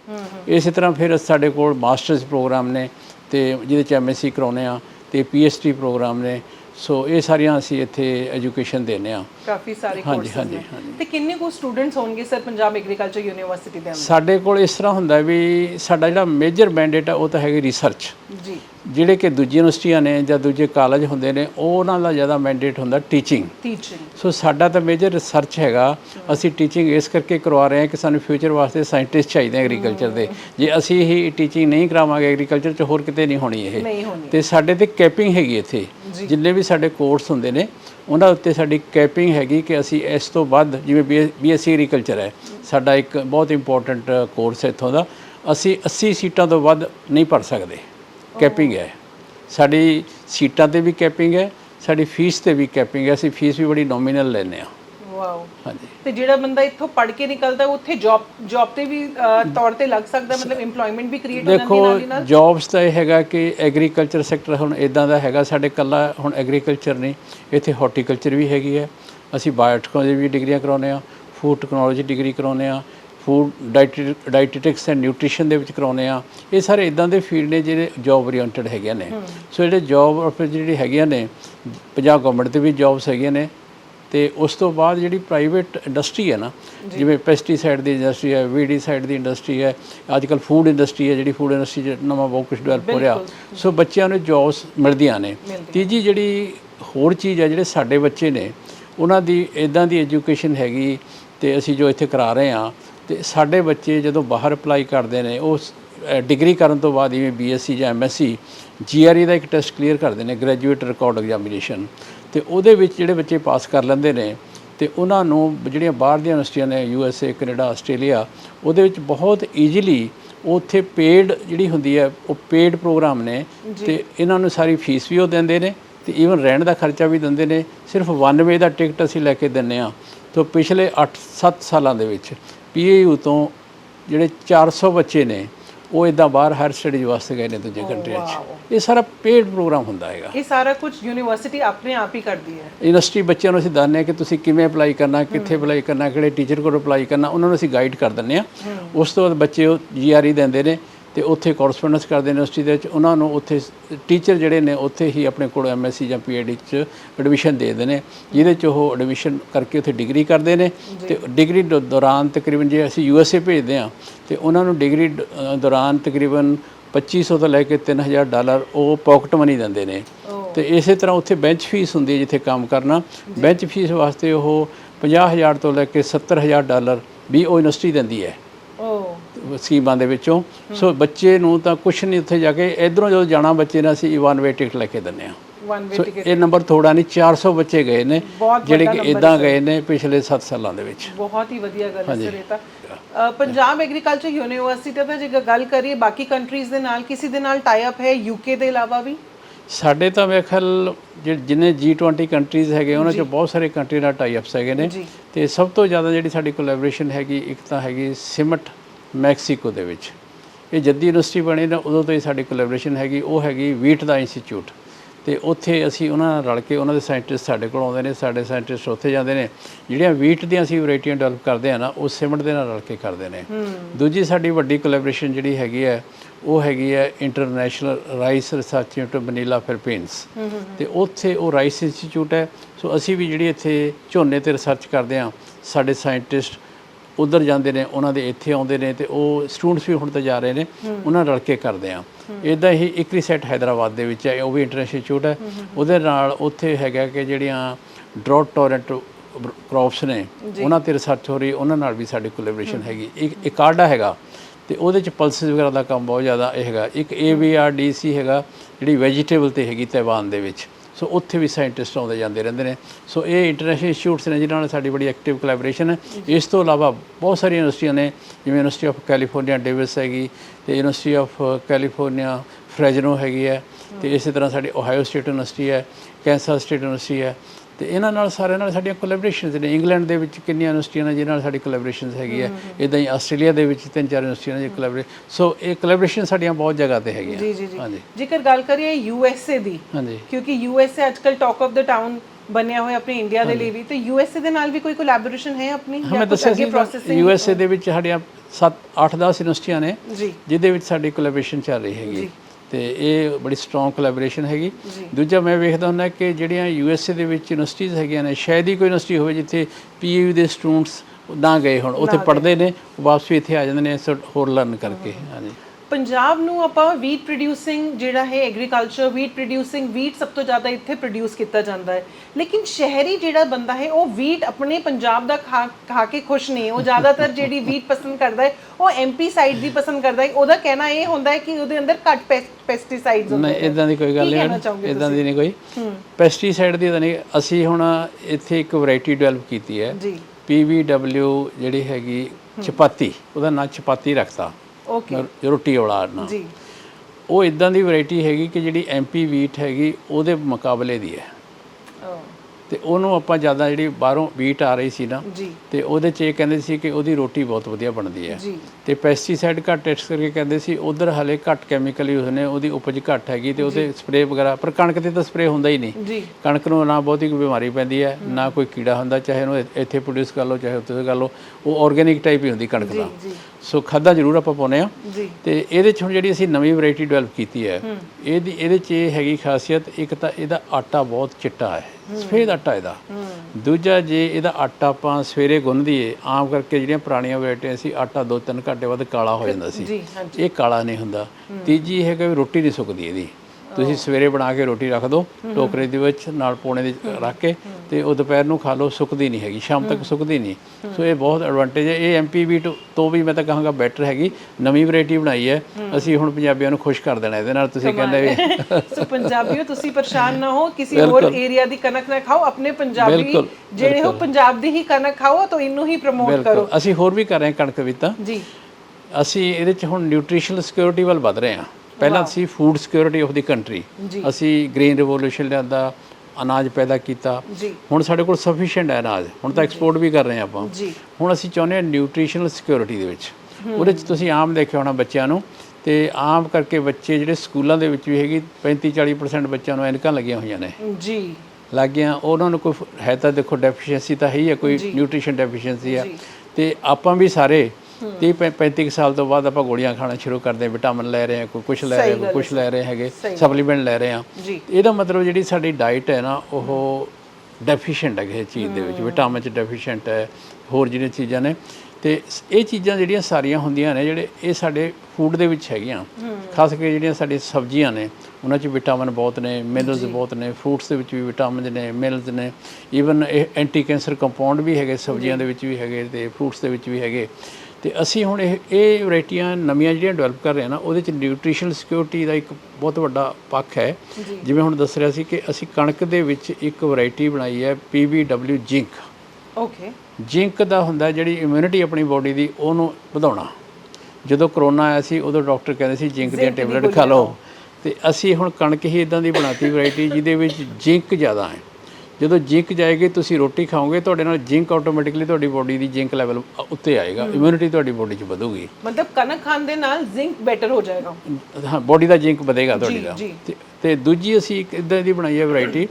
ਇਸੇ ਤਰ੍ਹਾਂ ਫਿਰ ਸਾਡੇ ਕੋਲ ਮਾਸਟਰਸ ਪ੍ਰੋਗਰਾਮ ਨੇ। ਤੇ ਜਿਹਦੇ ਚ ਐਮਐਸਸੀ ਕਰਾਉਂਦੇ ਆ ਤੇ ਪੀਐਚਡੀ ਪ੍ਰੋਗਰਾਮ ਨੇ ਸੋ ਇਹ ਸਾਰੀਆਂ ਅਸੀਂ ਇੱਥੇ ਐਜੂਕੇਸ਼ਨ ਦਿੰਦੇ ਆ ਕਾਫੀ ਸਾਰੇ ਕੋਰਸਸ ਨੇ। ਤੇ ਕਿੰਨੇ ਕੁ ਸਟੂਡੈਂਟਸ ਹੋਣਗੇ ਸਰ ਪੰਜਾਬ ਐਗਰੀਕਲਚਰ ਯੂਨੀਵਰਸਿਟੀ ਦੇ ਅੰਦਰ? ਸਾਡੇ ਕੋਲ ਇਸ ਤਰ੍ਹਾਂ ਹੁੰਦਾ ਵੀ ਸਾਡਾ ਜਿਹੜਾ ਮੇਜਰ ਮੈਂਡੇਟ ਆ ਉਹ ਤਾਂ ਹੈਗੀ ਰਿਸਰਚ ਜੀ। ਜਿਹੜੇ ਕਿ ਦੂਜੀ ਯੂਨੀਵਰਸਿਟੀਆਂ ਨੇ ਜਾਂ ਦੂਜੇ ਕਾਲਜ ਹੁੰਦੇ ਨੇ ਉਹ ਉਹਨਾਂ ਦਾ ਜ਼ਿਆਦਾ ਮੈਂਡੇਟ ਹੁੰਦਾ ਟੀਚਿੰਗ ਟੀਚਿੰਗ ਸੋ ਸਾਡਾ ਤਾਂ ਮੇਜਰ ਰਿਸਰਚ ਹੈਗਾ। ਅਸੀਂ ਟੀਚਿੰਗ ਇਸ ਕਰਕੇ ਕਰਵਾ ਰਹੇ ਹਾਂ ਕਿ ਸਾਨੂੰ ਫਿਊਚਰ ਵਾਸਤੇ ਸਾਇੰਟਿਸਟ ਚਾਹੀਦੇ ਐਗਰੀਕਲਚਰ ਦੇ। ਜੇ ਅਸੀਂ ਹੀ ਟੀਚਿੰਗ ਨਹੀਂ ਕਰਾਵਾਂਗੇ ਐਗਰੀਕਲਚਰ 'ਚ ਹੋਰ ਕਿਤੇ ਨਹੀਂ ਹੋਣੀ ਇਹ। ਤੇ ਸਾਡੇ ਤੇ ਕੈਪਿੰਗ ਹੈਗੀ ਇੱਥੇ। ਜਿੰਨੇ ਵੀ ਸਾਡੇ ਕੋਰਸ ਹੁੰਦੇ ਨੇ ਉਹਨਾਂ ਉੱਤੇ ਸਾਡੀ ਕੈਪਿੰਗ ਹੈਗੀ ਕਿ ਅਸੀਂ ਇਸ ਤੋਂ ਵੱਧ ਜਿਵੇਂ ਬੀਐਸਸੀ ਐਗਰੀਕਲਚਰ ਹੈ ਸਾਡਾ ਇੱਕ ਬਹੁਤ ਇੰਪੋਰਟੈਂਟ ਕੋਰਸ ਹੈ ਇੱਥੋਂ ਦਾ ਅਸੀਂ 80 ਸੀਟਾਂ ਤੋਂ ਵੱਧ ਨਹੀਂ ਭਰ ਸਕਦੇ। ਕੈਪਿੰਗ ਹੈ। ਸਾਡੀ ਸੀਟਾਂ ਤੇ ਵੀ ਕੈਪਿੰਗ ਹੈ ਸਾਡੀ ਫੀਸ ਤੇ ਵੀ ਕੈਪਿੰਗ ਹੈ। ਅਸੀਂ ਫੀਸ ਵੀ ਬੜੀ ਨੋਮੀਨਲ ਲੈਂਦੇ ਆ ਵਾਓ ਹਾਂਜੀ। ਤੇ ਜਿਹੜਾ ਬੰਦਾ ਇੱਥੋਂ ਪੜ੍ਹ ਕੇ ਨਿਕਲਦਾ ਉਹ ਉੱਥੇ ਜੌਬ ਜੌਬ ਤੇ ਵੀ ਤੌਰ ਤੇ ਲੱਗ ਸਕਦਾ ਮਤਲਬ EMPLOYMENT ਵੀ ਕ੍ਰੀਏਟ ਹੋ ਜਾਂਦੀ ਦੇਖੋ ਨਾਲ ਦੀ ਨਾਲ? ਜੌਬਸ ਤਾਂ ਇਹ ਹੈਗਾ ਕਿ ਐਗਰੀਕਲਚਰ ਸੈਕਟਰ ਹੁਣ ਇਦਾਂ ਦਾ ਹੈਗਾ ਸਾਡੇ ਕੱਲਾ ਹੁਣ ਐਗਰੀਕਲਚਰ ਨਹੀਂ ਇੱਥੇ ਹਾਰਟੀਕਲਚਰ ਵੀ ਹੈਗੀ ਹੈ। ਅਸੀਂ ਬਾਇਓਟੈਕਨੋਲੋਜੀ ਵੀ ਡਿਗਰੀਆਂ ਕਰਾਉਂਦੇ ਆ ਫੂਡ ਟੈਕਨੋਲੋਜੀ ਡਿਗਰੀ ਕਰਾਉਂਦੇ ਆ ਫੂਡ ਡਾਈਟਿਟਿਕਸ ਐਂਡ ਨਿਊਟ੍ਰੀਸ਼ਨ ਦੇ ਵਿੱਚ ਕਰਾਉਂਦੇ ਆ ਇਹ ਸਾਰੇ ਇਦਾਂ ਦੇ ਫੀਲਡ ਨੇ ਜਿਹੜੇ ਜੌਬ ਓਰੀਐਂਟਡ ਹੈਗੇ ਨੇ। ਸੋ ਜਿਹੜੇ ਜੌਬ opportunity ਹੈਗੀਆਂ ਨੇ ਪੰਜਾਬ ਗਵਰਨਮੈਂਟ ਤੇ ਵੀ ਜੌਬਸ ਹੈਗੀਆਂ ਨੇ ਤੇ ਉਸ ਤੋਂ ਬਾਅਦ ਜਿਹੜੀ ਪ੍ਰਾਈਵੇਟ ਇੰਡਸਟਰੀ ਹੈ ਨਾ ਜਿਵੇਂ ਪੈਸਟੀਸਾਈਡ ਦੀ ਇੰਡਸਟਰੀ ਹੈ ਵੀਡੀ ਸਾਈਡ ਦੀ ਇੰਡਸਟਰੀ ਹੈ ਅੱਜ ਕੱਲ ਫੂਡ ਇੰਡਸਟਰੀ ਹੈ ਜਿਹੜੀ ਫੂਡ ਇੰਡਸਟਰੀ 'ਚ ਨਵਾਂ ਬਹੁਤ ਕੁਝ ਡਿਵੈਲਪ ਹੋ ਰਿਹਾ। ਸੋ ਬੱਚਿਆਂ ਨੂੰ ਜੌਬਸ ਮਿਲਦੀਆਂ ਨੇ। ਤੀਜੀ ਜਿਹੜੀ ਹੋਰ ਚੀਜ਼ ਹੈ ਜਿਹੜੇ ਸਾਡੇ ਬੱਚੇ ਨੇ ਉਹਨਾਂ ਦੀ ਇਦਾਂ ਦੀ ਐਜੂਕੇਸ਼ਨ ਹੈਗੀ ਤੇ ਅਸੀਂ ਜੋ ਇੱਥੇ ਕਰਾ ਰਹੇ ਹਾਂ ਤੇ ਸਾਡੇ ਬੱਚੇ ਜਦੋਂ ਬਾਹਰ ਅਪਲਾਈ ਕਰਦੇ ਨੇ ਉਹ ਡਿਗਰੀ ਕਰਨ ਤੋਂ ਬਾਅਦ ਜਿਵੇਂ ਬੀਐਸਸੀ ਜਾਂ ਐਮਐਸਸੀ ਜੀਆਰਈ ਦਾ ਇੱਕ ਟੈਸਟ ਕਲੀਅਰ ਕਰਦੇ ਨੇ ਗ੍ਰੈਜੂਏਟ ਰਿਕਾਰਡ ਐਗਜ਼ਾਮੀਨੇਸ਼ਨ ਤੇ ਉਹਦੇ ਵਿੱਚ ਜਿਹੜੇ ਬੱਚੇ ਪਾਸ ਕਰ ਲੈਂਦੇ ਨੇ ਤੇ ਉਹਨਾਂ ਨੂੰ ਜਿਹੜੀਆਂ ਬਾਹਰ ਦੀਆਂ ਯੂਨੀਵਰਸਿਟੀਆਂ ਨੇ U S A Canada Australia ਉਹਦੇ ਵਿੱਚ ਬਹੁਤ ਈਜ਼ੀਲੀ ਉੱਥੇ ਪੇਡ ਜਿਹੜੀ ਹੁੰਦੀ ਹੈ ਉਹ ਪੇਡ ਪ੍ਰੋਗਰਾਮ ਨੇ ਤੇ ਇਹਨਾਂ ਨੂੰ ਸਾਰੀ ਫੀਸ ਵੀ ਉਹ ਦਿੰਦੇ ਨੇ ਤੇ ਈਵਨ ਰਹਿਣ ਦਾ ਖਰਚਾ ਵੀ ਦਿੰਦੇ ਨੇ। ਸਿਰਫ 91 ਦਾ ਟਿਕਟ ਅਸੀਂ ਲੈ ਕੇ ਦਿੰਨੇ ਆ ਤੋਂ ਪਿਛਲੇ 8-7 ਸਾਲਾਂ ਦੇ ਵਿੱਚ। ਪੀਏਯੂ ਤੋਂ ਜਿਹੜੇ 400 ਬੱਚੇ ਨੇ ਉਹ ਇਦਾਂ ਬਾਹਰ ਹਾਇਰ ਸਟੱਡੀਜ਼ ਵਾਸਤੇ ਗਏ ਨੇ ਦੂਜੇ ਕੰਟਰੀਆਂ 'ਚ। ਇਹ ਸਾਰਾ ਪੇਡ ਪ੍ਰੋਗਰਾਮ ਹੁੰਦਾ ਹੈਗਾ। ਇਹ ਸਾਰਾ ਕੁਝ ਯੂਨੀਵਰਸਿਟੀ ਆਪਣੇ ਆਪ ਹੀ ਕਰਦੀ ਹੈ। ਯੂਨੀਵਰਸਿਟੀ ਬੱਚਿਆਂ ਨੂੰ ਅਸੀਂ ਦੱਸਦੇ ਹਾਂ ਕਿ ਤੁਸੀਂ ਕਿਵੇਂ ਅਪਲਾਈ ਕਰਨਾ ਕਿੱਥੇ ਅਪਲਾਈ ਕਰਨਾ ਕਿਹੜੇ ਟੀਚਰ ਕੋਲ ਅਪਲਾਈ ਕਰਨਾ ਉਹਨਾਂ ਨੂੰ ਅਸੀਂ ਗਾਈਡ ਕਰ ਦਿੰਦੇ ਆ ਉਸ ਤੋਂ ਬਾਅਦ ਬੱਚੇ ਉਹ ਜੀਆਰਈ ਦਿੰਦੇ ਨੇ। ਤੇ ਉੱਥੇ ਕੋਰਸਪੋਂਡੈਂਸ ਕਰਦੇ ਨੇ ਯੂਨੀਵਰਸਿਟੀ ਦੇ ਵਿੱਚ। ਉਹਨਾਂ ਨੂੰ ਉੱਥੇ ਟੀਚਰ ਜਿਹੜੇ ਨੇ ਉੱਥੇ ਹੀ ਆਪਣੇ ਕੋਲ ਐਮਐਸਸੀ ਜਾਂ ਪੀਐਚਡੀ ਚ ਐਡਮਿਸ਼ਨ ਦੇ ਦਿੰਦੇ ਨੇ। ਜਿਹਦੇ ਚ ਉਹ ਐਡਮਿਸ਼ਨ ਕਰਕੇ ਉੱਥੇ ਡਿਗਰੀ ਕਰਦੇ ਨੇ। ਤੇ ਡਿਗਰੀ ਦੌਰਾਨ ਤਕਰੀਬਨ ਜੇ ਅਸੀਂ ਯੂਐਸਏ ਭੇਜਦੇ ਆ ਤੇ ਉਹਨਾਂ ਨੂੰ ਡਿਗਰੀ ਦੌਰਾਨ ਤਕਰੀਬਨ 2500 ਤੋਂ ਲੈ ਕੇ 3000 ਡਾਲਰ ਉਹ ਪਾਕਟ ਮਨੀ ਦਿੰਦੇ ਨੇ। ਤੇ ਇਸੇ ਤਰ੍ਹਾਂ ਉੱਥੇ ਬੈਂਚ ਫੀਸ ਹੁੰਦੀ ਹੈ ਜਿੱਥੇ ਕੰਮ ਕਰਨਾ। ਬੈਂਚ ਫੀਸ ਵਾਸਤੇ ਉਹ 50000 ਤੋਂ ਲੈ ਕੇ 70000 ਡਾਲਰ ਵੀ ਉਹ ਯੂਨੀਵਰਸਿਟੀ ਦਿੰਦੀ ਹੈ। ਸਕੀਮਾਂ ਦੇ ਵਿੱਚੋਂ। ਸੋ ਬੱਚੇ ਨੂੰ ਤਾਂ ਕੁਝ ਨਹੀਂ ਉੱਥੇ ਜਾ ਕੇ ਇਧਰੋਂ ਜਦੋਂ ਜਾਣਾ ਬੱਚੇ ਨੇ ਅਸੀਂ ਵਨ ਵੇ ਟਿਕਟ ਲੈ ਕੇ ਦਿੰਦੇ ਆ ਸੋ ਇਹ ਨੰਬਰ ਥੋੜਾ ਨਹੀਂ 400 ਬੱਚੇ ਗਏ ਨੇ ਜਿਹੜੇ ਕਿ ਇਦਾਂ ਗਏ ਨੇ ਪਿਛਲੇ 7 ਸਾਲਾਂ ਦੇ ਵਿੱਚ। ਬਹੁਤ ਹੀ ਵਧੀਆ ਗੱਲ ਹੈ ਸਰ ਇਹ ਤਾਂ। ਪੰਜਾਬ ਐਗਰੀਕਲਚਰ ਯੂਨੀਵਰਸਿਟੀ ਦਾ ਜੇ ਗੱਲ ਕਰੀਏ ਬਾਕੀ ਕੰਟਰੀਜ਼ ਦੇ ਨਾਲ ਕਿਸੇ ਦੇ ਨਾਲ ਟਾਈ ਅਪ ਹੈ ਯੂਕੇ ਦੇ ਇਲਾਵਾ ਵੀ? ਸਾਡੇ ਤਾਂ ਜਿ- ਜਿੰਨੇ G20 ਕੰਟਰੀਜ਼ ਹੈਗੇ ਉਹਨਾਂ 'ਚ ਬਹੁਤ ਸਾਰੇ ਕੰਟਰੀ ਨਾਲ ਟਾਈ ਅਪਸ ਹੈਗੇ ਨੇ। ਤੇ ਸਭ ਤੋਂ ਜ਼ਿਆਦਾ ਜਿਹੜੀ ਸਾਡੀ ਕੋਲੈਬੋਰੇਸ਼ਨ ਹੈਗੀ ਇੱਕ ਤਾਂ ਹੈਗੀ ਸਿਮਟ ਮੈਕਸੀਕੋ ਦੇ ਵਿੱਚ। ਇਹ ਜੱਦੀ ਯੂਨੀਵਰਸਿਟੀ ਬਣੀ ਨਾ ਉਦੋਂ ਤੋਂ ਹੀ ਸਾਡੀ ਕੋਲੈਬੋਰੇਸ਼ਨ ਹੈਗੀ ਉਹ ਹੈਗੀ ਵੀਟ ਦਾ ਇੰਸਟੀਚਿਊਟ ਤੇ ਉੱਥੇ ਅਸੀਂ ਉਹਨਾਂ ਨਾਲ ਰਲ ਕੇ ਉਹਨਾਂ ਦੇ ਸਾਇੰਟਿਸਟ ਸਾਡੇ ਕੋਲ ਆਉਂਦੇ ਨੇ ਸਾਡੇ ਸਾਇੰਟਿਸਟ ਉੱਥੇ ਜਾਂਦੇ ਨੇ। ਜਿਹੜੀਆਂ ਵੀਟ ਦੀਆਂ ਅਸੀਂ ਵੈਰਾਈਟੀਆਂ ਡਿਵੈਲਪ ਕਰਦੇ ਆ ਨਾ ਉਹ ਸਿਮਟ ਦੇ ਨਾਲ ਰਲ ਕੇ ਕਰਦੇ ਨੇ। ਦੂਜੀ ਸਾਡੀ ਵੱਡੀ ਕੋਲੈਬੋਰੇਸ਼ਨ ਜਿਹੜੀ ਹੈਗੀ ਹੈ ਉਹ ਹੈਗੀ ਹੈ international rice research institute Manila Philippines ਤੇ ਉੱਥੇ ਉਹ ਰਾਈਸ ਇੰਸਟੀਚਿਊਟ ਹੈ। ਸੋ ਅਸੀਂ ਵੀ ਜਿਹੜੀ ਇੱਥੇ ਝੋਨੇ ਤੇ ਰਿਸਰਚ ਕਰਦੇ ਆ ਸਾਡੇ ਸਾਇੰਟਿਸਟ ਉਧਰ ਜਾਂਦੇ ਨੇ ਉਹਨਾਂ ਦੇ ਇੱਥੇ ਆਉਂਦੇ ਨੇ ਤੇ ਉਹ ਸਟੂਡੈਂਟਸ ਵੀ ਹੁਣ ਤਾਂ ਜਾ ਰਹੇ ਨੇ ਉਹਨਾਂ ਰਲ ਕੇ ਕਰਦੇ ਆ। ਇਦਾਂ ਹੀ ਇੱਕ ਰਿਸੈਟ ਹైదరాబాద్ ਦੇ ਵਿੱਚ ਹੈ ਉਹ ਵੀ ਇੰਟਰਨੈਸ਼ਨਲ ਇੰਸਟੀਚਿਊਟ ਹੈ ਉਹਦੇ ਨਾਲ ਉੱਥੇ ਹੈਗਾ ਕਿ ਜਿਹੜੀਆਂ ਡਰੋਟ ਟੋਰੈਂਟ ਕ੍ਰੌਪਸ ਨੇ ਉਹਨਾਂ ਤੇ ਰਿਸਰਚ ਹੋ ਰਹੀ ਉਹਨਾਂ ਨਾਲ ਵੀ ਸਾਡੀ ਕੋਲੈਬੋਰੇਸ਼ਨ ਹੈਗੀ। ਇੱਕ ਇਕਾਰਡਾ ਹੈਗਾ ਤੇ ਉਹਦੇ ਚ ਪਲਸਸ ਵਗੈਰਾ ਦਾ ਕੰਮ ਬਹੁਤ ਜ਼ਿਆਦਾ ਇਹ ਹੈਗਾ। ਇੱਕ ਏ ਵੀ ਆਰ ਡੀ ਸੀ ਹੈਗਾ ਜਿਹੜੀ ਵੈਜੀਟੇਬਲ ਤੇ ਹੈਗੀ ਤੈਵਾਨ ਦੇ ਵਿੱਚ। ਸੋ ਉੱਥੇ ਵੀ ਸਾਇੰਟਿਸਟ ਆਉਂਦੇ ਜਾਂਦੇ ਰਹਿੰਦੇ ਨੇ। ਸੋ ਇਹ ਇੰਟਰਨੈਸ਼ਨਲ ਇੰਸਟੀਚਿਊਟਸ ਨੇ ਜਿਨ੍ਹਾਂ ਨਾਲ ਸਾਡੀ ਬੜੀ ਐਕਟਿਵ ਕੋਲੈਬੋਰੇਸ਼ਨ ਹੈ। ਇਸ ਤੋਂ ਇਲਾਵਾ ਬਹੁਤ ਸਾਰੀਆਂ ਯੂਨੀਵਰਸਿਟੀਆਂ ਨੇ, ਜਿਵੇਂ ਯੂਨੀਵਰਸਿਟੀ ਆਫ ਕੈਲੀਫੋਰਨੀਆ ਡੇਵਿਸ ਹੈਗੀ ਤੇ ਯੂਨੀਵਰਸਿਟੀ ਆਫ ਕੈਲੀਫੋਰਨੀਆ ਫ੍ਰੈਜਨੋ ਹੈਗੀ ਹੈ। ਤੇ ਇਸੇ ਤਰ੍ਹਾਂ ਸਾਡੀ ਓਹਾਇਓ ਸਟੇਟ ਯੂਨੀਵਰਸਿਟੀ ਹੈ ਕੈਂਸਰ ਸਟੇਟ ਯੂਨੀਵਰਸਿਟੀ ਹੈ। ਤੇ ਇਹਨਾਂ ਨਾਲ ਸਾਰਿਆਂ ਨਾਲ ਸਾਡੀਆਂ ਕੋਲੈਬੋਰੇਸ਼ਨਸ ਨੇ। ਇੰਗਲੈਂਡ ਦੇ ਵਿੱਚ ਕਿੰਨੀਆਂ ਯੂਨੀਵਰਸਿਟੀਆਂ ਨੇ ਜਿਨ੍ਹਾਂ ਨਾਲ ਸਾਡੀ ਕੋਲੈਬੋਰੇਸ਼ਨਸ ਹੈਗੀ ਹੈ। ਇਦਾਂ ਹੀ ਆਸਟ੍ਰੇਲੀਆ ਦੇ ਵਿੱਚ ਤਿੰਨ ਚਾਰ ਯੂਨੀਵਰਸਿਟੀਆਂ ਨੇ ਕੋਲੈਬੋਰੇਟ ਸੋ ਇਹ ਕੋਲੈਬੋਰੇਸ਼ਨ ਸਾਡੀਆਂ ਬਹੁਤ ਜਗ੍ਹਾ ਤੇ ਹੈਗੀਆਂ। ਜੀ ਜੀ ਜੀ। ਜੇਕਰ ਗੱਲ ਕਰੀਏ ਯੂਐਸਏ ਦੀ ਹਾਂਜੀ। ਕਿਉਂਕਿ ਯੂਐਸਏ ਅੱਜਕੱਲ ਟਾਕ ਆਫ ਦਾ ਟਾਊਨ ਬਣਿਆ ਹੋਇਆ ਆਪਣੇ ਇੰਡੀਆ ਦੇ ਲਈ ਵੀ ਤੇ ਯੂਐਸਏ ਦੇ ਨਾਲ ਵੀ ਕੋਈ ਕੋਲੈਬੋਰੇਸ਼ਨ ਹੈ ਆਪਣੀ? ਜਾਂ ਕੁਝ ਅੱਗੇ ਪ੍ਰੋਸੈਸਿੰਗ ਯੂਐਸਏ ਦੇ ਵਿੱਚ ਸਾਡੀਆਂ 7 8-10 ਯੂਨੀਵਰਸਿਟੀਆਂ ਨੇ ਜੀ। ਜਿਹਦੇ ਵਿੱਚ ਸਾਡੀ ਕੋਲੈਬੋਰੇਸ਼ਨ ਚੱਲ ਰਹੀ ਹੈਗੀ ਤੇ ਇਹ ਬੜੀ ਸਟਰੋਂਗ ਕੋਲੈਬੋਰੇਸ਼ਨ ਹੈਗੀ। ਦੂਜਾ ਮੈਂ ਵੇਖਦਾ ਹੁੰਦਾ ਕਿ ਜਿਹੜੀਆਂ ਯੂਐਸਏ ਦੇ ਵਿੱਚ ਯੂਨੀਵਰਸਿਟੀਆਂ ਹੈਗੀਆਂ ਨੇ ਸ਼ਾਇਦ ਹੀ ਕੋਈ ਯੂਨੀਵਰਸਿਟੀ ਹੋਵੇ ਜਿੱਥੇ ਪੀਯੂ ਦੇ ਸਟੂਡੈਂਟਸ ਨਾ ਗਏ ਹੋਣ ਉੱਥੇ ਪੜ੍ਹਦੇ ਨੇ ਵਾਪਸ ਵੀ ਇੱਥੇ ਆ ਜਾਂਦੇ ਨੇ ਸੋ ਹੋਰ ਲਰਨ ਕਰਕੇ। ਹਾਂਜੀ। ਪੰਜਾਬ ਨੂੰ ਆਪਾਂ ਵੀਟ ਪ੍ਰੋਡਿਊਸਿੰਗ ਜਿਹੜਾ ਹੈ ਐਗਰੀਕਲਚਰ ਵੀਟ ਪ੍ਰੋਡਿਊਸਿੰਗ ਵੀਟ ਸਭ ਤੋਂ ਜ਼ਿਆਦਾ ਇੱਥੇ ਪ੍ਰੋਡਿਊਸ ਕੀਤਾ ਜਾਂਦਾ ਹੈ। ਲੇਕਿਨ ਸ਼ਹਿਰੀ ਜਿਹੜਾ ਬੰਦਾ ਹੈ ਉਹ ਵੀਟ ਆਪਣੇ ਪੰਜਾਬ ਦਾ ਖਾ ਖਾ ਕੇ ਖੁਸ਼ ਨਹੀਂ ਉਹ ਜ਼ਿਆਦਾਤਰ ਜਿਹੜੀ ਵੀਟ ਪਸੰਦ ਕਰਦਾ ਹੈ ਉਹ ਐਮਪੀ ਸਾਈਡ ਦੀ ਪਸੰਦ ਕਰਦਾ ਹੈ। ਉਹਦਾ ਕਹਿਣਾ ਇਹ ਹੁੰਦਾ ਹੈ ਕਿ ਉਹਦੇ ਅੰਦਰ ਘੱਟ ਪੈਸਟੀਸਾਈਡਸ ਹੁੰਦੇ ਨਹੀਂ ਇਦਾਂ ਦੀ ਕੋਈ ਗੱਲ ਨਹੀਂ ਇਦਾਂ ਦੀ ਨਹੀਂ ਕੋਈ। ਪੈਸਟੀਸਾਈਡ ਦੀ ਤਾਂ ਨਹੀਂ ਅਸੀਂ ਹੁਣ ਇੱਥੇ ਇੱਕ ਵੈਰਾਈਟੀ ਡਿਵੈਲਪ ਕੀਤੀ ਹੈ। ਜੀ। PVW ਜਿਹੜੀ ਹੈਗੀ ਚਪਾਤੀ ਉਹਦਾ ਨਾਂ ਚਪਾਤੀ ਰੱਖਤਾ। ਓਕੇ ਰੋਟੀ ਵਾਲਾ ਨਾਂ। ਜੀ। ਉਹ ਇਦਾਂ ਦੀ ਵੈਰਾਈਟੀ ਹੈਗੀ ਕਿ ਜਿਹੜੀ ਐਮਪੀ ਵੀਟ ਹੈਗੀ ਉਹਦੇ ਮੁਕਾਬਲੇ ਦੀ ਹੈ। ਤੇ ਉਹਨੂੰ ਆਪਾਂ ਜ਼ਿਆਦਾ ਜਿਹੜੀ ਬਾਹਰੋਂ ਵੀਟ ਆ ਰਹੀ ਸੀ ਨਾ ਤੇ ਉਹਦੇ 'ਚ ਇਹ ਕਹਿੰਦੇ ਸੀ ਕਿ ਉਹਦੀ ਰੋਟੀ ਬਹੁਤ ਵਧੀਆ ਬਣਦੀ ਹੈ। ਤੇ ਪੈਸਟੀਸਾਈਡ ਘੱਟ ਟੈਸਟ ਕਰਕੇ ਕਹਿੰਦੇ ਸੀ ਉਧਰ ਹਲੇ ਘੱਟ ਕੈਮੀਕਲ ਯੂਜ਼ ਨੇ ਉਹਦੀ ਉਪਜ ਘੱਟ ਹੈਗੀ ਤੇ ਉਹਦੇ ਸਪਰੇਅ ਵਗੈਰਾ ਪਰ ਕਣਕ ਤੇ ਤਾਂ ਸਪਰੇਅ ਹੁੰਦਾ ਹੀ ਨਹੀਂ। ਕਣਕ ਨੂੰ ਨਾ ਬਹੁਤੀ ਕੋਈ ਬਿਮਾਰੀ ਪੈਂਦੀ ਹੈ ਨਾ ਕੋਈ ਕੀੜਾ ਹੁੰਦਾ ਚਾਹੇ ਇਹਨੂੰ ਇ- ਇੱਥੇ ਪ੍ਰੋਡਿਊਸ ਕਰ ਲਓ ਚਾਹੇ ਉੱਥੇ ਕਰ ਲਓ ਉਹ ਆਰਗੇਨਿਕ ਟਾਈਪ ਹੀ ਹੁੰਦੀ ਕਣਕ ਦਾ। ਸੋ ਖਾਦਾਂ ਜ਼ਰੂਰ ਆਪਾਂ ਪਾਉਂਦੇ ਆ ਤੇ ਇਹਦੇ ਚ ਹੁਣ ਜਿਹੜੀ ਅਸੀਂ ਨਵੀਂ ਵੈਰਾਈਟੀ ਡਿਵੈਲਪ ਕੀਤੀ ਹੈ। ਇਹਦੀ ਇਹਦੇ ਚ ਇਹ ਹੈਗੀ ਖਾਸੀਅਤ ਇੱਕ ਤਾਂ ਇਹਦਾ ਆਟਾ ਬਹੁਤ ਚਿੱਟਾ ਹੈ। ਸਫੇਦ ਆਟਾ ਇਹਦਾ। ਦੂਜਾ ਜੇ ਇਹਦਾ ਆਟਾ ਆਪਾਂ ਸਵੇਰੇ ਗੁੰਨ ਦਈਏ ਆਮ ਕਰਕੇ ਜਿਹੜੀਆਂ ਪੁਰਾਣੀਆਂ ਵੈਰਾਈਟੀਆਂ ਸੀ ਆਟਾ 2-3 ਘੰਟੇ ਬਾਅਦ ਕਾਲਾ ਹੋ ਜਾਂਦਾ ਸੀ। ਇਹ ਕਾਲਾ ਨਹੀਂ ਹੁੰਦਾ। ਤੀਜੀ ਹੈਗਾ ਵੀ ਰੋਟੀ ਨਹੀਂ ਸੁੱਕਦੀ ਇਹਦੀ। ਤੁਸੀਂ ਸਵੇਰੇ ਬਣਾ ਕੇ ਰੋਟੀ ਰੱਖ ਦਿਓ ਟੋਕਰੇ ਦੇ ਵਿੱਚ ਨਾਲ ਪੋਣੇ ਦੇ ਰੱਖ ਕੇ ਤੇ ਉਹ ਦੁਪਹਿਰ ਨੂੰ ਖਾ ਲਓ ਸੁੱਕਦੀ ਨਹੀਂ ਹੈਗੀ ਸ਼ਾਮ ਤੱਕ ਸੁੱਕਦੀ ਨਹੀਂ। ਸੋ ਇਹ ਬਹੁਤ ਐਡਵਾਂਟੇਜ ਹੈ। ਇਹ ਐਮਪੀਵੀ ਤੋਂ ਵੀ ਮੈਂ ਤਾਂ ਕਹਾਂਗਾ ਬੈਟਰ ਹੈਗੀ। ਨਵੀਂ ਵੈਰਾਈਟੀ ਬਣਾਈ ਹੈ। ਅਸੀਂ ਹੁਣ ਪੰਜਾਬੀਆਂ ਨੂੰ ਖੁਸ਼ ਕਰ ਦੇਣਾ ਇਹਦੇ ਨਾਲ ਤੁਸੀਂ ਕਹਿੰਦੇ ਵੀ ਸੋ ਪੰਜਾਬੀਓ ਤੁਸੀਂ ਪਰੇਸ਼ਾਨ ਨਾ ਹੋ ਕਿਸੇ ਹੋਰ ਏਰੀਆ ਦੀ ਕਣਕ ਨਾ ਖਾਓ ਆਪਣੇ ਪੰਜਾਬੀ ਜਿਹੜੇ ਹੋ ਪੰਜਾਬ ਦੀ ਹੀ ਕਣਕ ਖਾਓ ਤਾਂ ਇਹਨੂੰ ਹੀ ਪ੍ਰਮੋਟ ਕਰੋ। ਅਸੀਂ ਹੋਰ ਵੀ ਕਰ ਰਹੇ ਹਾਂ ਕਣਕ ਵਿੱਚ ਤਾਂ। ਜੀ। ਅਸੀਂ ਇਹਦੇ ਚ ਹੁਣ ਨਿਊਟ੍ਰੀਸ਼ਨਲ ਸਿਕਿਉਰਿਟੀ ਵੱਲ ਵਧ ਰਹੇ ਹਾਂ। ਪਹਿਲਾਂ ਸੀ food security of the country. ਅਸੀਂ ਗ੍ਰੀਨ ਰਿਵੋਲੂਸ਼ਨ ਲਿਆਂਦਾ ਅਨਾਜ ਪੈਦਾ ਕੀਤਾ। ਹੁਣ ਸਾਡੇ ਕੋਲ ਸਫੀਸ਼ੀਐਂਟ ਹੈ ਅਨਾਜ। ਹੁਣ ਤਾਂ ਐਕਸਪੋਰਟ ਵੀ ਕਰ ਰਹੇ ਹਾਂ ਆਪਾਂ। ਹੁਣ ਅਸੀਂ ਚਾਹੁੰਦੇ ਹਾਂ ਨਿਊਟ੍ਰੀਸ਼ਨਲ ਸਿਕਿਉਰਿਟੀ ਦੇ ਵਿੱਚ। ਉਹਦੇ 'ਚ ਤੁਸੀਂ ਆਮ ਦੇਖਿਆ ਹੋਣਾ ਬੱਚਿਆਂ ਨੂੰ। ਤੇ ਆਮ ਕਰਕੇ ਬੱਚੇ ਜਿਹੜੇ ਸਕੂਲਾਂ ਦੇ ਵਿੱਚ ਵੀ ਹੈਗੀ 35 40% ਬੱਚਿਆਂ ਨੂੰ ਐਨਕਾਂ ਲੱਗੀਆਂ ਹੋਈਆਂ ਨੇ। ਜੀ। ਲੱਗ ਗਿਆ ਉਹਨਾਂ ਨੂੰ ਕੋਈ ਹੈ ਤਾਂ ਦੇਖੋ ਡੈਫੀਸ਼ੀਐਂਸੀ ਤਾਂ ਹੈ ਹੀ ਹੈ ਕੋਈ ਨਿਊਟ੍ਰੀਸ਼ਨ ਡੈਫੀਸ਼ੀਐਂਸੀ ਆ। ਤੇ ਆਪਾਂ ਵੀ ਸਾਰੇ 30 35 ਕੁ ਸਾਲ ਤੋਂ ਬਾਅਦ ਆਪਾਂ ਗੋਲੀਆਂ ਖਾਣਾ ਸ਼ੁਰੂ ਕਰਦੇ ਹਾਂ ਵਿਟਾਮਿਨ ਲੈ ਰਹੇ ਹਾਂ ਕੋਈ ਕੁਝ ਲੈ ਰਿਹਾ ਕੋਈ ਕੁਝ ਲੈ ਰਹੇ ਹੈਗੇ ਸਪਲੀਮੈਂਟ ਲੈ ਰਹੇ ਹਾਂ। ਜੀ। ਇਹਦਾ ਮਤਲਬ ਜਿਹੜੀ ਸਾਡੀ ਡਾਈਟ ਹੈ ਨਾ ਉਹ ਡੈਫੀਸ਼ੀਐਂਟ ਹੈ ਕਿਸੇ ਚੀਜ਼ ਦੇ ਵਿੱਚ ਵਿਟਾਮਿਨ ਚ ਡੈਫੀਸ਼ੀਐਂਟ ਹੈ ਹੋਰ ਜਿਹੜੀਆਂ ਚੀਜ਼ਾਂ ਨੇ ਤੇ ਇਹ ਚੀਜ਼ਾਂ ਜਿਹੜੀਆਂ ਸਾਰੀਆਂ ਹੁੰਦੀਆਂ ਨੇ ਜਿਹੜੇ ਇਹ ਸਾਡੇ ਫੂਡ ਦੇ ਵਿੱਚ ਹੈਗੀਆਂ ਖਾਸ ਕਰਕੇ ਜਿਹੜੀਆਂ ਸਾਡੀਆਂ ਸਬਜ਼ੀਆਂ ਨੇ ਉਹਨਾਂ 'ਚ ਵਿਟਾਮਿਨ ਬਹੁਤ ਨੇ ਮਿਨਰਲਸ ਬਹੁਤ ਨੇ ਫਰੂਟਸ ਦੇ ਵਿੱਚ ਵੀ ਵਿਟਾਮਿਨ ਨੇ ਮਿਨਰਲਸ ਨੇ ਈਵਨ ਇਹ ਐਂਟੀ ਕੈਂਸਰ ਕੰਪਾਊਂਡ ਵੀ ਹੈਗੇ ਸਬਜ਼ੀਆਂ ਦੇ ਵਿੱਚ ਵੀ ਹੈਗੇ ਤੇ ਫਰੂਟਸ ਦੇ ਵਿੱਚ ਵੀ ਹੈਗੇ। ਤੇ ਅਸੀਂ ਹੁਣ ਇਹ ਇਹ ਵੈਰਾਈਟੀਆਂ ਨਵੀਆਂ ਜਿਹੜੀਆਂ ਡਿਵੈਲਪ ਕਰ ਰਹੇ ਹਾਂ ਨਾ ਉਹਦੇ ਚ ਨਿਊਟ੍ਰੀਸ਼ਨਲ ਸਿਕਿਉਰਿਟੀ ਦਾ ਇੱਕ ਬਹੁਤ ਵੱਡਾ ਪੱਖ ਹੈ। ਜਿਵੇਂ ਹੁਣ ਦੱਸ ਰਿਹਾ ਸੀ ਕਿ ਅਸੀਂ ਕਣਕ ਦੇ ਵਿੱਚ ਇੱਕ ਵੈਰਾਈਟੀ ਬਣਾਈ ਹੈ PBW ਜਿੰਕ। ਓਕੇ ਜਿੰਕ ਦਾ ਹੁੰਦਾ ਜਿਹੜੀ ਇਮਿਊਨਿਟੀ ਆਪਣੀ ਬਾਡੀ ਦੀ ਉਹਨੂੰ ਵਧਾਉਣਾ। ਜਦੋਂ ਕਰੋਨਾ ਆਇਆ ਸੀ ਉਦੋਂ ਡਾਕਟਰ ਕਹਿੰਦੇ ਸੀ ਜਿੰਕ ਦੀਆਂ ਟੈਬਲੇਟ ਖਾ ਲਓ। ਤੇ ਅਸੀਂ ਹੁਣ ਕਣਕ ਹੀ ਇਦਾਂ ਦੀ ਬਣਾਤੀ ਵੈਰਾਈਟੀ ਜਿਹਦੇ ਵਿੱਚ ਜਿੰਕ ਜ਼ਿਆਦਾ ਹੈ। ਜਦੋਂ ਜਿੰਕ ਜਾਏਗੀ ਤੁਸੀਂ ਰੋਟੀ ਖਾਓਗੇ ਤੁਹਾਡੇ ਨਾਲ ਜਿੰਕ ਆਟੋਮੈਟਿਕਲੀ ਤੁਹਾਡੀ ਬਾਡੀ ਦੀ ਜਿੰਕ ਲੈਵਲ ਉੱਤੇ ਆਏਗਾ ਇਮਿਊਨਿਟੀ ਤੁਹਾਡੀ ਬਾਡੀ 'ਚ ਵਧੂਗੀ। ਮਤਲਬ ਕਣਕ ਖਾਣ ਦੇ ਨਾਲ ਜ਼ਿੰਕ ਬੈਟਰ ਹੋ ਜਾਏਗਾ। ਹਾਂ ਬਾਡੀ ਦਾ ਜਿੰਕ ਵਧੇਗਾ ਤੁਹਾਡੀ ਦਾ। ਤੇ- ਤੇ ਦੂਜੀ ਅਸੀਂ ਇੱਕ ਇਦਾਂ ਦੀ ਬਣਾਈ ਹੈ variety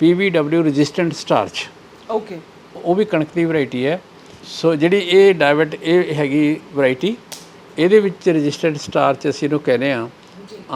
PVW resistant starch okay ਉਹ ਵੀ ਕਣਕ ਦੀ ਵੈਰਾਈਟੀ ਹੈ। ਸੋ ਜਿਹੜੀ ਇਹ ਡਾਇਬਟ ਇਹ ਹੈਗੀ ਵੈਰਾਈਟੀ ਇਹਦੇ ਵਿੱਚ ਰੈਜ਼ਿਸਟੈਂਟ ਸਟਾਰਚ ਅਸੀਂ ਇਹਨੂੰ ਕਹਿੰਦੇ ਆ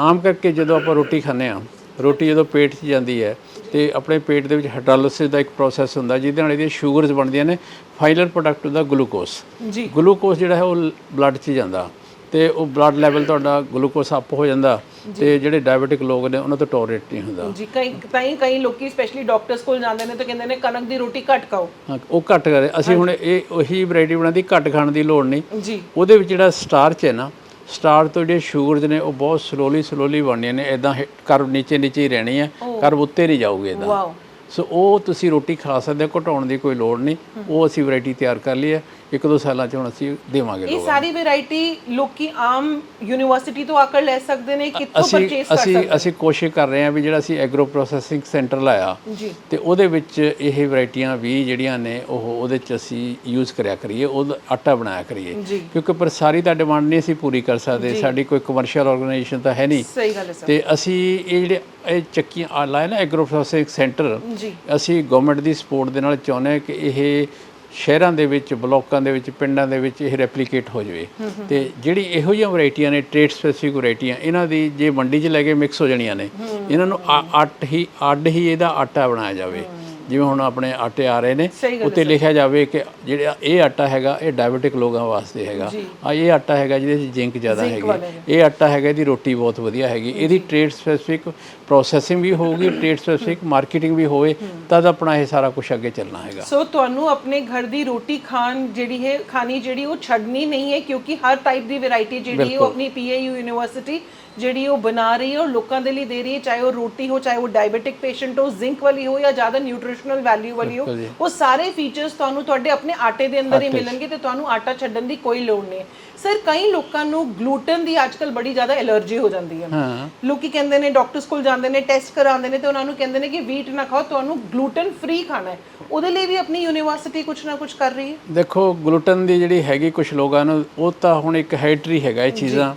ਆਮ ਕਰਕੇ ਜਦੋਂ ਆਪਾਂ ਰੋਟੀ ਖਾਂਦੇ ਆ ਰੋਟੀ ਜਦੋਂ ਪੇਟ 'ਚ ਜਾਂਦੀ ਹੈ ਤੇ ਆਪਣੇ ਪੇਟ ਦੇ ਵਿੱਚ ਹਾਈਡਰੋਲਿਸਿਸ ਦਾ ਇੱਕ ਪ੍ਰੋਸੈਸ ਹੁੰਦਾ ਜਿਹਦੇ ਨਾਲ ਇਹਦੀਆਂ ਸ਼ੂਗਰਸ ਬਣਦੀਆਂ ਨੇ ਫਾਈਨਲ ਪ੍ਰੋਡਕਟ ਦਾ ਗਲੂਕੋਸ ਜੀ। ਗਲੂਕੋਸ ਜਿਹੜਾ ਹੈ ਉਹ ਬਲੱਡ 'ਚ ਜਾਂਦਾ ਤੇ ਉਹ ਬਲੱਡ ਲੈਵਲ ਤੁਹਾਡਾ ਗਲੂਕੋਸ ਅਪ ਹੋ ਜਾਂਦਾ ਤੇ ਜਿਹੜੇ ਡਾਇਬੀਟਿਕ ਲੋਕ ਨੇ ਉਹਨਾਂ ਤੋਂ ਟੋਲਰੇਟ ਨਹੀਂ ਹੁੰਦਾ। ਜੀ ਕਈ ਕਈ ਕਈ ਲੋਕੀ ਸਪੈਸ਼ਲੀ ਡਾਕਟਰਸ ਕੋਲ ਜਾਂਦੇ ਨੇ ਤਾਂ ਕਹਿੰਦੇ ਨੇ ਕਣਕ ਦੀ ਰੋਟੀ ਘੱਟ ਖਾਓ। ਹਾਂ, ਉਹ ਘੱਟ ਕਰੇ। ਅਸੀਂ ਹੁਣ ਇਹ ਉਹੀ ਵੈਰਾਈਟੀ ਬਣਾਦੀ ਘੱਟ ਖਾਣ ਦੀ ਲੋੜ ਨਹੀਂ। ਜੀ। ਉਹਦੇ ਵਿੱਚ ਜਿਹੜਾ ਸਟਾਰਚ ਹੈ ਨਾ ਸਟਾਰਚ ਤੋਂ ਜਿਹੜੇ ਸ਼ੂਗਰਸ ਨੇ ਉਹ ਬਹੁਤ ਸਲੋਲੀ ਸਲੋਲੀ ਬਣਨੀਆਂ ਨੇ। ਇਦਾਂ ਕਰਵ ਨੀਚੇ ਨੀਚੇ ਹੀ ਰਹਿਣੀ ਹੈ ਕਰਵ ਉੱਤੇ ਨਹੀਂ ਜਾਊਗੇ ਇਦਾਂ ਵਾਓ। ਸੋ ਉਹ ਤੁਸੀਂ ਰੋਟੀ ਖਾ ਸਕਦੇ ਹੋ ਘਟਾਉਣ ਦੀ ਕੋਈ ਲੋੜ ਨਹੀਂ। ਉਹ ਅਸੀਂ ਵੈਰਾਈਟੀ ਤਿਆਰ ਕਰ ਲਈ ਹੈ ਇੱਕ ਦੋ ਸਾਲਾਂ ਚ ਹੁਣ ਅਸੀਂ ਦੇਵਾਂਗੇ ਇਹ ਲੋਕਾਂ ਸਾਰੀ ਵੈਰਾਈਟੀ ਲੋਕੀ ਆਮ ਯੂਨੀਵਰਸਿਟੀ ਤੋਂ ਆकर ਲੈ ਸਕਦੇ ਨੇ ਕਿੱਥੋਂ ਅਸੀਂ ਪਰਚੇਸ ਕਰ ਅਸੀਂ ਸਕਦੇ ਅਸੀਂ ਕੋਸ਼ਿਸ਼ ਕਰ ਰਹੇ ਹਾਂ ਵੀ ਜਿਹੜਾ ਅਸੀਂ ਐਗਰੋ ਪ੍ਰੋਸੈਸਿੰਗ ਸੈਂਟਰ ਲਾਇਆ ਜੀ। ਤੇ ਉਹਦੇ ਵਿੱਚ ਇਹ ਵੈਰਾਈਟੀਆਂ ਵੀ ਜਿਹੜੀਆਂ ਨੇ ਉਹ ਉਹਦੇ ਚ ਅਸੀਂ ਯੂਜ਼ ਕਰਿਆ ਕਰੀਏ ਉਹਦਾ ਆਟਾ ਬਣਾਇਆ ਕਰੀਏ। ਜੀ। ਕਿਉਂਕਿ ਪਰ ਸਾਰੀ ਤਾਂ ਡਿਮਾਂਡ ਨਹੀਂ ਅਸੀਂ ਪੂਰੀ ਕਰ ਸਕਦੇ ਸਾਡੀ ਕੋਈ ਕਮਰਸ਼ੀਅਲ ਆਰਗੇਨਾਈਜੇਸ਼ਨ ਤਾਂ ਹੈ ਨਹੀਂ। ਸਹੀ ਗੱਲ ਹੈ ਸਰ। ਤੇ ਅਸੀਂ ਇਹ ਜਿਹੜੇ ਇਹ ਚੱਕੀਆਂ ਆ ਲਾਇਆ ਨਾ ਐਗਰੋ ਪ੍ਰੋਸੈਸਿੰਗ ਸੈਂਟਰ ਜੀ। ਅਸੀਂ ਗਵਰਨਮੈਂਟ ਦੀ ਸਪੋਰਟ ਦੇ ਨਾਲ ਚਾਹੁੰਦੇ ਹਾਂ ਕਿ ਇਹ ਸ਼ਹਿਰਾਂ ਦੇ ਵਿੱਚ ਬਲਾਕਾਂ ਦੇ ਵਿੱਚ ਪਿੰਡਾਂ ਦੇ ਵਿੱਚ ਇਹ ਰੈਪਲੀਕੇਟ ਹੋ ਜਾਵੇ। ਤੇ ਜਿਹੜੀ ਇਹੋ ਜਿਹੀਆਂ ਵੈਰਾਈਟੀਆਂ ਨੇ ਟ੍ਰੇਡ ਸਪੈਸਿਫਿਕ ਵੈਰਾਈਟੀਆਂ ਇਹਨਾਂ ਦੀ ਜੇ ਮੰਡੀ 'ਚ ਲੈ ਕੇ ਮਿਕਸ ਹੋ ਜਾਣੀਆਂ ਨੇ ਇਹਨਾਂ ਨੂੰ ਅੱਟ ਹੀ ਅੱਡ ਹੀ ਇਹਦਾ ਆਟਾ ਬਣਾਇਆ ਜਾਵੇ। ਜਿਵੇਂ ਹੁਣ ਆਪਣੇ ਆਟੇ ਆ ਰਹੇ ਨੇ ਉੱਤੇ ਲਿਖਿਆ ਜਾਵੇ ਕਿ ਜਿਹੜਾ ਇਹ ਆਟਾ ਹੈਗਾ ਇਹ ਡਾਇਬੀਟਿਕ ਲੋਕਾਂ ਵਾਸਤੇ ਹੈਗਾ। ਆ ਇਹ ਆਟਾ ਹੈਗਾ ਜਿਹਦੇ ਵਿੱਚ ਜ਼ਿੰਕ ਜ਼ਿਆਦਾ ਹੈਗੀ ਇਹ ਆਟਾ ਹੈਗਾ ਇਹਦੀ ਰੋਟੀ ਬਹੁਤ ਵਧੀਆ ਹੈਗੀ। ਇਹਦੀ ਟ੍ਰੇਡ ਸਪੈਸਿਫਿਕ ਪ੍ਰੋਸੈਸਿੰਗ ਵੀ ਹੋਊਗੀ ਟ੍ਰੇਡ ਸਪੈਸਿਫਿਕ ਮਾਰਕੀਟਿੰਗ ਵੀ ਹੋਵੇ ਤਦ ਆਪਣਾ ਇਹ ਸਾਰਾ ਕੁਝ ਅੱਗੇ ਚੱਲਣਾ ਹੈਗਾ। ਸੋ ਤੁਹਾਨੂੰ ਆਪਣੇ ਘਰ ਦੀ ਰੋਟੀ ਖਾਣ ਜਿਹੜੀ ਹੈ ਖਾਣੀ ਜਿਹੜੀ ਉਹ ਛੱਡਣੀ ਨਹੀਂ ਹੈ ਕਿਉਂਕਿ ਹਰ ਟਾਈਪ ਦੀ ਵੈਰਾਈਟੀ ਜਿਹੜੀ ਹੈ ਉਹ ਆਪਣੀ ਪੀਏਯੂ ਯੂਨੀਵਰਸਿਟੀ ਜਿਹੜੀ ਉਹ ਬਣਾ ਰਹੀ ਹੈ ਔਰ ਲੋਕਾਂ ਦੇ ਲਈ ਦੇ ਰਹੀ ਹੈ ਚਾਹੇ ਉਹ ਰੋਟੀ ਹੋ ਚਾਹੇ ਉਹ ਡਾਇਬੀਟਿਕ ਪੇਸ਼ੈਂਟ ਹੋ ਜ਼ਿੰਕ ਵਾਲੀ ਹੋ ਜਾਂ ਜ਼ਿਆਦਾ ਨਿਊਟ੍ਰੀਸ਼ਨਲ ਵੈਲਿਊ ਵਾਲੀ ਹੋ। ਉਹ ਸਾਰੇ ਫੀਚਰਸ ਤੁਹਾਨੂੰ ਤੁਹਾਡੇ ਆਪਣੇ ਆਟੇ ਦੇ ਅੰਦਰ ਹੀ ਮਿਲਣਗੇ ਤੇ ਤੁਹਾਨੂੰ ਆਟਾ ਛੱਡਣ ਦੀ ਕੋਈ ਲੋੜ ਨਹੀਂ ਸਰ ਕਈ ਲੋਕਾਂ ਨੂੰ ਗਲੂਟਨ ਦੀ ਅੱਜਕੱਲ ਬੜੀ ਜ਼ਿਆਦਾ ਐਲਰਜੀ ਹੋ ਜਾਂਦੀ ਹਾਂ। ਲੋਕੀ ਕਹਿੰਦੇ ਨੇ ਡਾਕਟਰਸ ਕੋਲ ਜਾਂਦੇ ਨੇ ਟੈਸਟ ਕਰਾਉਂਦੇ ਨੇ ਤੇ ਉਹਨਾਂ ਨੂੰ ਕਹਿੰਦੇ ਨੇ ਕਿ ਵੀਟ ਨਾ ਖਾਓ ਤੁਹਾਨੂੰ ਗਲੂਟਨ ਫ੍ਰੀ ਖਾਣਾ ਹੈ। ਉਹਦੇ ਲਈ ਵੀ ਆਪਣੀ ਯੂਨੀਵਰਸਿਟੀ ਕੁਝ ਨਾ ਕੁਝ ਕਰ ਰਹੀ ਹੈ। ਦੇਖੋ ਗਲੂਟਨ ਦੀ ਜਿਹੜੀ ਹੈਗੀ ਕੁਝ ਲੋਕਾਂ ਨੂੰ ਉਹ ਤਾਂ ਹੁਣ ਇੱਕ ਹੈਟਰੀ ਹੈਗਾ ਇਹ ਚੀਜ਼ਾਂ।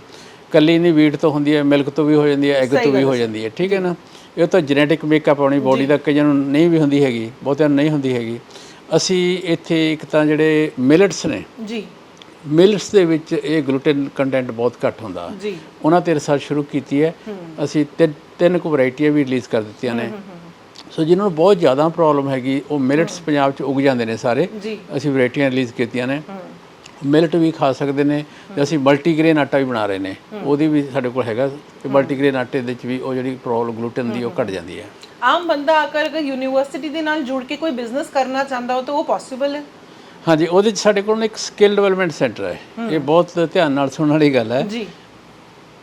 ਕੱਲੀ ਨਹੀਂ ਵੀਟ ਤੋਂ ਹੁੰਦੀ ਹੈ ਮਿਲਕ ਤੋਂ ਵੀ ਹੋ ਜਾਂਦੀ ਹੈ ਐਗ ਤੋਂ ਵੀ ਹੋ ਜਾਂਦੀ ਹੈ ਠੀਕ ਹੈ ਨਾ? ਇਹ ਤਾਂ ਜੈਨੇਟਿਕ ਮੇਕਅਪ ਆਪਣੀ ਬੋਡੀ ਦਾ ਕਈਆਂ ਨੂੰ ਨਹੀਂ ਵੀ ਹੁੰਦੀ ਹੈਗੀ ਬਹੁਤਿਆਂ ਨੂੰ ਨਹੀਂ ਹੁੰਦੀ ਹੈਗੀ। ਅਸੀਂ ਇੱਥੇ ਇੱਕ ਤਾਂ ਜਿਹੜੇ ਮਿਲਟਸ ਨੇ ਜੀ। ਮਿਲਟਸ ਦੇ ਵਿੱਚ ਇਹ ਗਲੂਟਨ ਕੰਟੈਂਟ ਬਹੁਤ ਘੱਟ ਹੁੰਦਾ। ਜੀ। ਉਹਨਾਂ ਤੇ ਰਿਸਰਚ ਸ਼ੁਰੂ ਕੀਤੀ ਹੈ। ਅਸੀਂ ਤਿੰਨ ਤਿੰਨ ਕੁ ਵੈਰਾਈਟੀਆਂ ਵੀ ਰਿਲੀਜ਼ ਕਰ ਦਿੱਤੀਆਂ ਨੇ। ਸੋ ਜਿਨ੍ਹਾਂ ਨੂੰ ਬਹੁਤ ਜ਼ਿਆਦਾ ਪ੍ਰੋਬਲਮ ਹੈਗੀ ਉਹ ਮਿਲਟਸ ਪੰਜਾਬ 'ਚ ਉਗ ਜਾਂਦੇ ਨੇ ਸਾਰੇ। ਅਸੀਂ ਵੈਰਾਈਟੀਆਂ ਰਿਲੀਜ਼ ਕੀਤੀਆਂ ਨੇ। ਮਿਲਟ ਵੀ ਖਾ ਸਕਦੇ ਨੇ ਤੇ ਅਸੀਂ ਮਲਟੀਗ੍ਰੇਨ ਆਟਾ ਵੀ ਬਣਾ ਰਹੇ ਨੇ। ਉਹਦੀ ਵੀ ਸਾਡੇ ਕੋਲ ਹੈਗਾ ਤੇ ਮਲਟੀਗ੍ਰੇਨ ਆਟੇ ਦੇ ਵਿੱਚ ਵੀ ਉਹ ਜਿਹੜੀ ਪ੍ਰੋਬਲਮ ਗਲੂਟਨ ਦੀ ਉਹ ਘਟ ਜਾਂਦੀ ਹੈ। ਆਮ ਬੰਦਾ ਆकर ਅਗਰ ਯੂਨੀਵਰਸਿਟੀ ਦੇ ਨਾਲ ਜੁੜ ਕੇ ਕੋਈ ਬਿਜ਼ਨਸ ਕਰਨਾ ਚਾਹੁੰਦਾ ਹੋ ਤਾਂ ਉਹ ਪੋਸੀਬਲ ਹੈ? ਹਾਂਜੀ ਉਹਦੇ 'ਚ ਸਾਡੇ ਕੋਲ ਇੱਕ ਸਕਿੱਲ ਡਿਵੈਲਪਮੈਂਟ ਸੈਂਟਰ ਹੈ। ਇਹ ਬਹੁਤ ਧਿਆਨ ਨਾਲ ਸੁਣਨ ਵਾਲੀ ਗੱਲ ਹੈ। ਜੀ।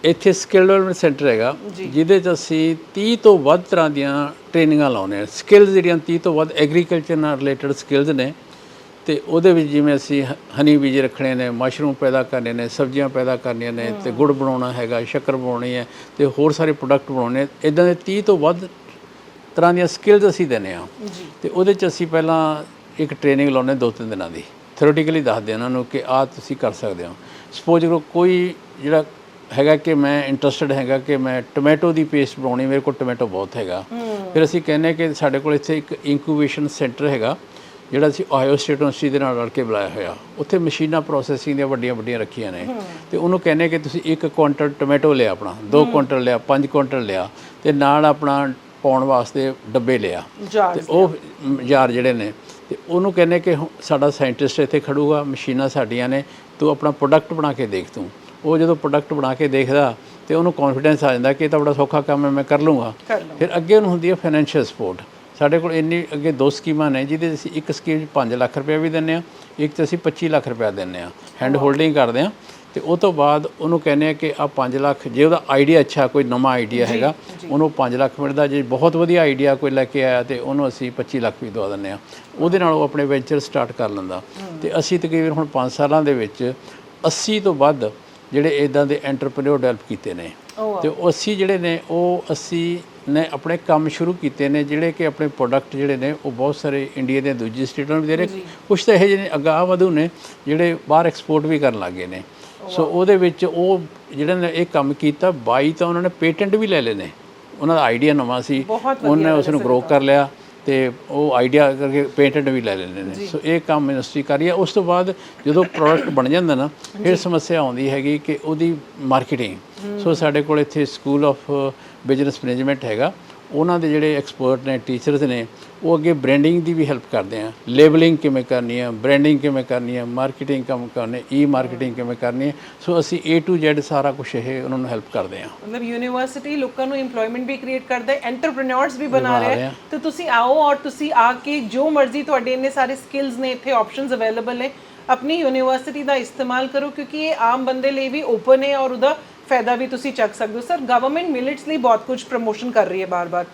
ਇੱਥੇ ਸਕਿੱਲ ਡਿਵੈਲਪਮੈਂਟ ਸੈਂਟਰ ਹੈਗਾ ਜਿਹਦੇ 'ਚ ਅਸੀਂ 30 ਤੋਂ ਵੱਧ ਤਰ੍ਹਾਂ ਦੀਆਂ ਟ੍ਰੇਨਿੰਗਾਂ ਲਾਉਂਦੇ ਹਾਂ। ਸਕਿੱਲਸ ਜਿਹੜੀਆਂ 30 ਤੋਂ ਵੱਧ ਐਗਰੀਕਲਚਰ ਨਾਲ ਰਿਲੇਟਡ ਸਕਿੱਲਸ ਨੇ। ਤੇ ਉਹਦੇ ਵਿੱਚ ਜਿਵੇਂ ਅਸੀਂ ਹਨੀ ਬੀਜ ਰੱਖਣੇ ਨੇ ਮਸ਼ਰੂਮ ਪੈਦਾ ਕਰਨੇ ਨੇ ਸਬਜ਼ੀਆਂ ਪੈਦਾ ਕਰਨੀਆਂ ਨੇ ਤੇ ਗੁੜ ਬਣਾਉਣਾ ਹੈਗਾ ਸ਼ੱਕਰ ਬਣਾਉਣੀ ਹੈ ਤੇ ਹੋਰ ਸਾਰੇ ਪ੍ਰੋਡਕਟ ਬਣਾਉਣੇ ਇਦਾਂ ਦੇ 30 ਤੋਂ ਵੱਧ ਤਰ੍ਹਾਂ ਦੀਆਂ ਸਕਿੱਲਸ ਅਸੀਂ ਦਿੰਦੇ ਆ ਤੇ ਉਹਦੇ ਚ ਅਸੀਂ ਪਹਿਲਾਂ ਇੱਕ ਟ੍ਰੇਨਿੰਗ ਲਾਉਂਦੇ ਦੋ ਤਿੰਨ ਦਿਨਾਂ ਦੀ। ਥਿਓਰੀਟਿਕਲੀ ਦੱਸਦੇ ਉਹਨਾਂ ਨੂੰ ਕਿ ਆਹ ਤੁਸੀਂ ਕਰ ਸਕਦੇ ਹੋ। ਸਪੋਜ਼ ਕਰੋ ਕੋਈ ਜਿਹੜਾ ਹੈਗਾ ਕਿ ਮੈਂ ਇੰਟਰਸਟਿਡ ਹੈਗਾ ਕਿ ਮੈਂ ਟੋਮੈਟੋ ਦੀ ਪੇਸਟ ਬਣਾਉਣੀ ਮੇਰੇ ਕੋਲ ਟੋਮੈਟੋ ਬਹੁਤ ਹੈਗਾ। ਫਿਰ ਅਸੀਂ ਕਹਿੰਦੇ ਕਿ ਸਾਡੇ ਕੋਲ ਇੱਥੇ ਇੱਕ ਇਨਕੂਬੇਸ਼ਨ ਸੈਂਟਰ ਹੈਗਾ। ਜਿਹੜਾ ਅਸੀਂ ਆਇਓ ਸਟੇਟ ਯੂਨੀਵਰਸਿਟੀ ਦੇ ਨਾਲ ਰਲ ਕੇ ਬੁਲਾਇਆ ਹੋਇਆ। ਉੱਥੇ ਮਸ਼ੀਨਾਂ ਪ੍ਰੋਸੈਸਿੰਗ ਦੀਆਂ ਵੱਡੀਆਂ ਵੱਡੀਆਂ ਰੱਖੀਆਂ ਨੇ। ਤੇ ਉਹਨੂੰ ਕਹਿੰਦੇ ਕਿ ਤੁਸੀਂ ਇੱਕ ਕੁਇੰਟਲ ਟੋਮੈਟੋ ਲਿਆ ਆਪਣਾ 2 ਕੁਇੰਟਲ ਲਿਆ 5 ਕੁਇੰਟਲ ਲਿਆ ਤੇ ਨਾਲ ਆਪਣਾ ਪਾਉਣ ਵਾਸਤੇ ਡੱਬੇ ਲਿਆ। ਤੇ ਉਹ। ਯਾਰ ਜਿਹੜੇ ਨੇ ਤੇ ਉਹਨੂੰ ਕਹਿੰਦੇ ਕਿ ਸਾਡਾ ਸਾਇੰਟਿਸਟ ਇੱਥੇ ਖੜੂਗਾ ਮਸ਼ੀਨਾਂ ਸਾਡੀਆਂ ਨੇ ਤੂੰ ਆਪਣਾ ਪ੍ਰੋਡਕਟ ਬਣਾ ਕੇ ਦੇਖ ਤੂੰ। ਉਹ ਜਦੋਂ ਪ੍ਰੋਡਕਟ ਬਣਾ ਕੇ ਦੇਖਦਾ ਤੇ ਉਹਨੂੰ ਕੌਨਫੀਡੈਂਸ ਆ ਜਾਂਦਾ ਕਿ ਇਹ ਤਾਂ ਬੜਾ ਸੌਖਾ ਕੰਮ ਹੈ ਮੈਂ ਕਰ ਲੂੰਗਾ ਫਿਰ ਅੱਗੇ ਉਹਨੂੰ ਹੁੰਦੀ ਹੈ ਫਾਈਨੈਂਸ਼ੀਅਲ ਸਪੋਰਟ ਸਾਡੇ ਕੋਲ ਇੰਨੀ ਅੱਗੇ ਦੋ ਸਕੀਮਾਂ ਨੇ ਜਿਹਦੇ ਅਸੀਂ ਇੱਕ ਸਕੀਮ 'ਚ 5 ਲੱਖ ਰੁਪਏ ਵੀ ਦਿੰਨੇ ਆ ਇੱਕ 'ਚ ਅਸੀਂ 25 ਲੱਖ ਰੁਪਏ ਦਿੰਨੇ ਆ ਹੈਂਡ ਹੋਲਡਿੰਗ ਕਰਦੇ ਆ ਤੇ ਉਹ ਤੋਂ ਬਾਅਦ ਉਹਨੂੰ ਕਹਿੰਦੇ ਆ ਕਿ ਆ 5 ਲੱਖ ਜੇ ਉਹਦਾ ਆਈਡੀਆ ਅੱਛਾ ਕੋਈ ਨਵਾਂ ਆਈਡੀਆ ਹੈਗਾ ਉਹਨੂੰ 5 ਲੱਖ ਮਿਲਦਾ ਜੇ ਬਹੁਤ ਵਧੀਆ ਆਈਡੀਆ ਕੋਈ ਲੈ ਕੇ ਆਇਆ ਤੇ ਉਹਨੂੰ ਅਸੀਂ 25 ਲੱਖ ਵੀ ਦਵਾ ਦਿੰਨੇ ਆ ਉਹਦੇ ਨਾਲ ਉਹ ਆਪਣੇ ਵੈਂਚਰ ਸਟਾਰਟ ਕਰ ਲੈਂਦਾ। ਤੇ ਅਸੀਂ ਤਕਰੀਬਨ ਹੁਣ 5 ਸਾਲਾਂ ਦੇ ਵਿੱਚ 80 ਤੋਂ ਵੱਧ ਜਿਹੜੇ ਇਦਾਂ ਦੇ ਐਂਟਰਪ੍ਰੈਨਿਓਰ ਡਿਵੈਲਪ ਕੀਤੇ ਨੇ। ਤੇ ਉਹ ਅਸੀਂ ਜਿਹੜੇ ਨੇ ਉਹ ਅਸੀਂ ਨੇ ਆਪਣੇ ਕੰਮ ਸ਼ੁਰੂ ਕੀਤੇ ਨੇ ਜਿਹੜੇ ਕਿ ਆਪਣੇ ਪ੍ਰੋਡਕਟ ਜਿਹੜੇ ਨੇ ਉਹ ਬਹੁਤ ਸਾਰੇ ਇੰਡੀਆ ਦੇ ਦੂਜੀ ਸਟੇਟਾਂ ਨੂੰ ਵੀ ਦੇ ਰਹੇ। ਕੁਝ ਤਾਂ ਇਹ ਜਿਹੇ ਨੇ ਅਗਾਂਹ ਵਧੂ ਨੇ ਜਿਹੜੇ ਬਾਹਰ ਐਕਸਪੋਰਟ ਵੀ ਕਰਨ ਲੱਗੇ ਨੇ। ਸੋ ਉਹਦੇ ਵਿੱਚ ਉਹ ਜਿਹੜੇ ਨੇ ਇਹ ਕੰਮ ਕੀਤਾ 22 ਤਾਂ ਉਹਨਾਂ ਨੇ ਪੇਟੈਂਟ ਵੀ ਲੈ ਲਏ ਨੇ। ਉਹਨਾਂ ਦਾ ਆਈਡੀਆ ਨਵਾਂ ਸੀ। ਉਹਨੇ ਉਸ ਨੂੰ ਗਰੋ ਕਰ ਲਿਆ। ਤੇ ਉਹ ਆਈਡੀਆ ਕਰਕੇ ਪੇਟੈਂਟ ਵੀ ਲੈ ਲੈਂਦੇ ਨੇ। ਸੋ ਇਹ ਕੰਮ ਮਿਨਿਸਟਰੀ ਕਰ ਰਹੀ ਹੈ ਉਸ ਤੋਂ ਬਾਅਦ ਜਦੋਂ ਪ੍ਰੋਡਕਟ ਬਣ ਜਾਂਦਾ ਨਾ ਫਿਰ ਸਮੱਸਿਆ ਆਉਂਦੀ ਹੈਗੀ ਕਿ ਉਹਦੀ ਮਾਰਕੀਟਿੰਗ ਸੋ ਸਾਡੇ ਕੋਲ ਇੱਥੇ ਸਕੂਲ ਆਫ ਬਿਜ਼ਨਸ ਮੈਨੇਜਮੈਂਟ ਹੈਗਾ। ਉਹਨਾਂ ਦੇ ਜਿਹੜੇ ਐਕਸਪਰਟ ਨੇ ਟੀਚਰਸ ਨੇ ਉਹ ਅੱਗੇ ਬ੍ਰਾਂਡਿੰਗ ਦੀ ਵੀ ਹੈਲਪ ਕਰਦੇ ਆ। ਲੇਬਲਿੰਗ ਕਿਵੇਂ ਕਰਨੀ ਹੈ ਬ੍ਰਾਂਡਿੰਗ ਕਿਵੇਂ ਕਰਨੀ ਹੈ ਮਾਰਕੀਟਿੰਗ ਕੰਮ ਕਰਨੀ ਈ ਮਾਰਕੀਟਿੰਗ ਕਿਵੇਂ ਕਰਨੀ ਹੈ ਸੋ ਅਸੀਂ A to Z ਸਾਰਾ ਕੁਝ ਇਹ ਉਹਨਾਂ ਨੂੰ ਹੈਲਪ ਕਰਦੇ ਆ। ਮਤਲਬ ਯੂਨੀਵਰਸਿਟੀ ਲੋਕਾਂ ਨੂੰ EMPLOYMENT ਵੀ ਕ੍ਰੀਏਟ ਕਰਦਾ ਹੈ ਐਂਟਰਪ੍ਰੀਨਿਓਰਸ ਵੀ ਬਣਾ ਰਿਹਾ ਹੈ। ਤੇ ਤੁਸੀਂ ਆਓ ਔਰ ਤੁਸੀਂ ਆ ਕੇ ਜੋ ਮਰਜ਼ੀ ਤੁਹਾਡੇ ਇੰਨੇ ਸਾਰੇ ਸਕਿੱਲਸ ਨੇ ਇੱਥੇ ਆਪਸ਼ਨਸ ਅਵੇਲੇਬਲ ਨੇ। ਆਪਣੀ ਯੂਨੀਵਰਸਿਟੀ ਦਾ ਇਸਤੇਮਾਲ ਕਰੋ ਕਿਉਂਕਿ ਇਹ ਆਮ ਬੰਦੇ ਲਈ ਵੀ ਓਪਨ ਹੈ ਔਰ ਉਹਦਾ ਫਾਇਦਾ ਵੀ ਤੁਸੀਂ ਚੱਕ ਸਕਦੇ ਹੋ। ਸਰ ਗਵਰਨਮੈਂਟ ਮਿਲਟਸ ਲਈ ਬਹੁਤ ਕੁਝ ਪ੍ਰਮੋਸ਼ਨ ਕਰ ਰਹੀ ਹੈ ਬਾਰ-ਬਾਰ।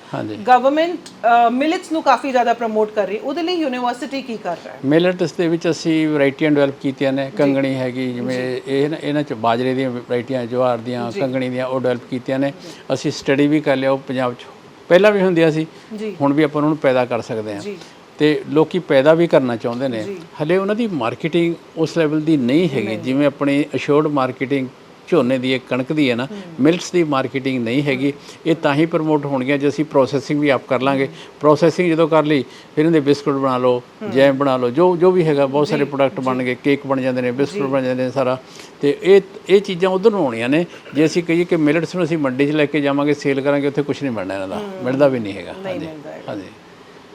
ਗਵਰਨਮੈਂਟ ਮਿਲਟਸ ਨੂੰ ਕਾਫੀ ਜ਼ਿਆਦਾ ਪ੍ਰਮੋਟ ਕਰ ਰਹੀ ਹੈ। ਉਹਦੇ ਲਈ ਯੂਨੀਵਰਸਿਟੀ ਕੀ ਕਰ ਰਿਹਾ ਹੈ? ਮਿਲਟਸ ਦੇ ਵਿੱਚ ਅਸੀਂ ਵੈਰਾਈਟੀਆਂ ਡਿਵੈਲਪ ਕੀਤੀਆਂ ਨੇ। ਕੰਗਣੀ ਹੈਗੀ ਜਿਵੇਂ ਇਹ ਇਹਨਾਂ ਚ ਬਾਜਰੇ ਦੀਆਂ ਵੈਰਾਈਟੀਆਂ ਜਵਾਰ ਦੀਆਂ ਕੰਗਣੀ ਦੀਆਂ ਉਹ ਡਿਵੈਲਪ ਕੀਤੀਆਂ ਨੇ। ਅਸੀਂ ਸਟੱਡੀ ਵੀ ਕਰ ਲਿਆ ਉਹ ਪੰਜਾਬ ਚ ਪਹਿਲਾਂ ਵੀ ਹੁੰਦੀਆਂ ਸੀ। ਹੁਣ ਵੀ ਆਪਾਂ ਉਹਨਾਂ ਪੈਦਾ ਕਰ ਸਕਦੇ ਹਾਂ। ਤੇ ਲੋਕੀ ਪੈਦਾ ਵੀ ਕਰਨਾ ਚਾਹੁੰਦੇ ਨੇ। ਹਲੇ ਉਹਨਾਂ ਦੀ ਮਾਰਕੀਟਿੰਗ ਉਸ ਲੈਵਲ ਦੀ ਨਹੀਂ ਹੈਗੀ। ਜਿਵੇਂ ਆਪਣੀ ਅਸ਼ੋਰਡ ਮਾਰਕੀਟਿੰਗ ਝੋਨੇ ਦੀ ਇੱਕ ਕਣਕ ਦੀ ਹੈ ਨਾ ਮਿਲਟਸ ਦੀ ਮਾਰਕੀਟਿੰਗ ਨਹੀਂ ਹੈਗੀ। ਇਹ ਤਾਂ ਹੀ ਪ੍ਰਮੋਟ ਹੋਣਗੀਆਂ ਜੇ ਅਸੀਂ ਪ੍ਰੋਸੈਸਿੰਗ ਵੀ ਆਪ ਕਰ ਲਾਂਗੇ। ਪ੍ਰੋਸੈਸਿੰਗ ਜਦੋਂ ਕਰ ਲਈ ਫਿਰ ਇਹਦੇ ਬਿਸਕੁਟ ਬਣਾ ਲਓ ਜੈਮ ਬਣਾ ਲਓ ਜੋ ਜੋ ਵੀ ਹੈਗਾ ਬਹੁਤ ਸਾਰੇ ਪ੍ਰੋਡਕਟ ਬਣ ਗਏ ਕੇਕ ਬਣ ਜਾਂਦੇ ਨੇ ਬਿਸਕੁਟ ਬਣ ਜਾਂਦੇ ਨੇ ਸਾਰਾ। ਤੇ ਇਹ ਇਹ ਚੀਜ਼ਾਂ ਉਧਰ ਨੂੰ ਆਉਣੀਆਂ ਨੇ। ਜੇ ਅਸੀਂ ਕਹੀਏ ਕਿ ਮਿਲਟਸ ਨੂੰ ਅਸੀਂ ਮੰਡੀ 'ਚ ਲੈ ਕੇ ਜਾਵਾਂਗੇ ਸੇਲ ਕਰਾਂਗੇ ਉੱਥੇ ਕੁਝ ਨਹੀਂ ਮਿਲਣਾ ਇਹਨਾਂ ਦਾ। ਮਿਲਦਾ ਵੀ ਨਹੀਂ ਹੈਗਾ। ਹਾਂਜੀ। ਹਾਂਜੀ।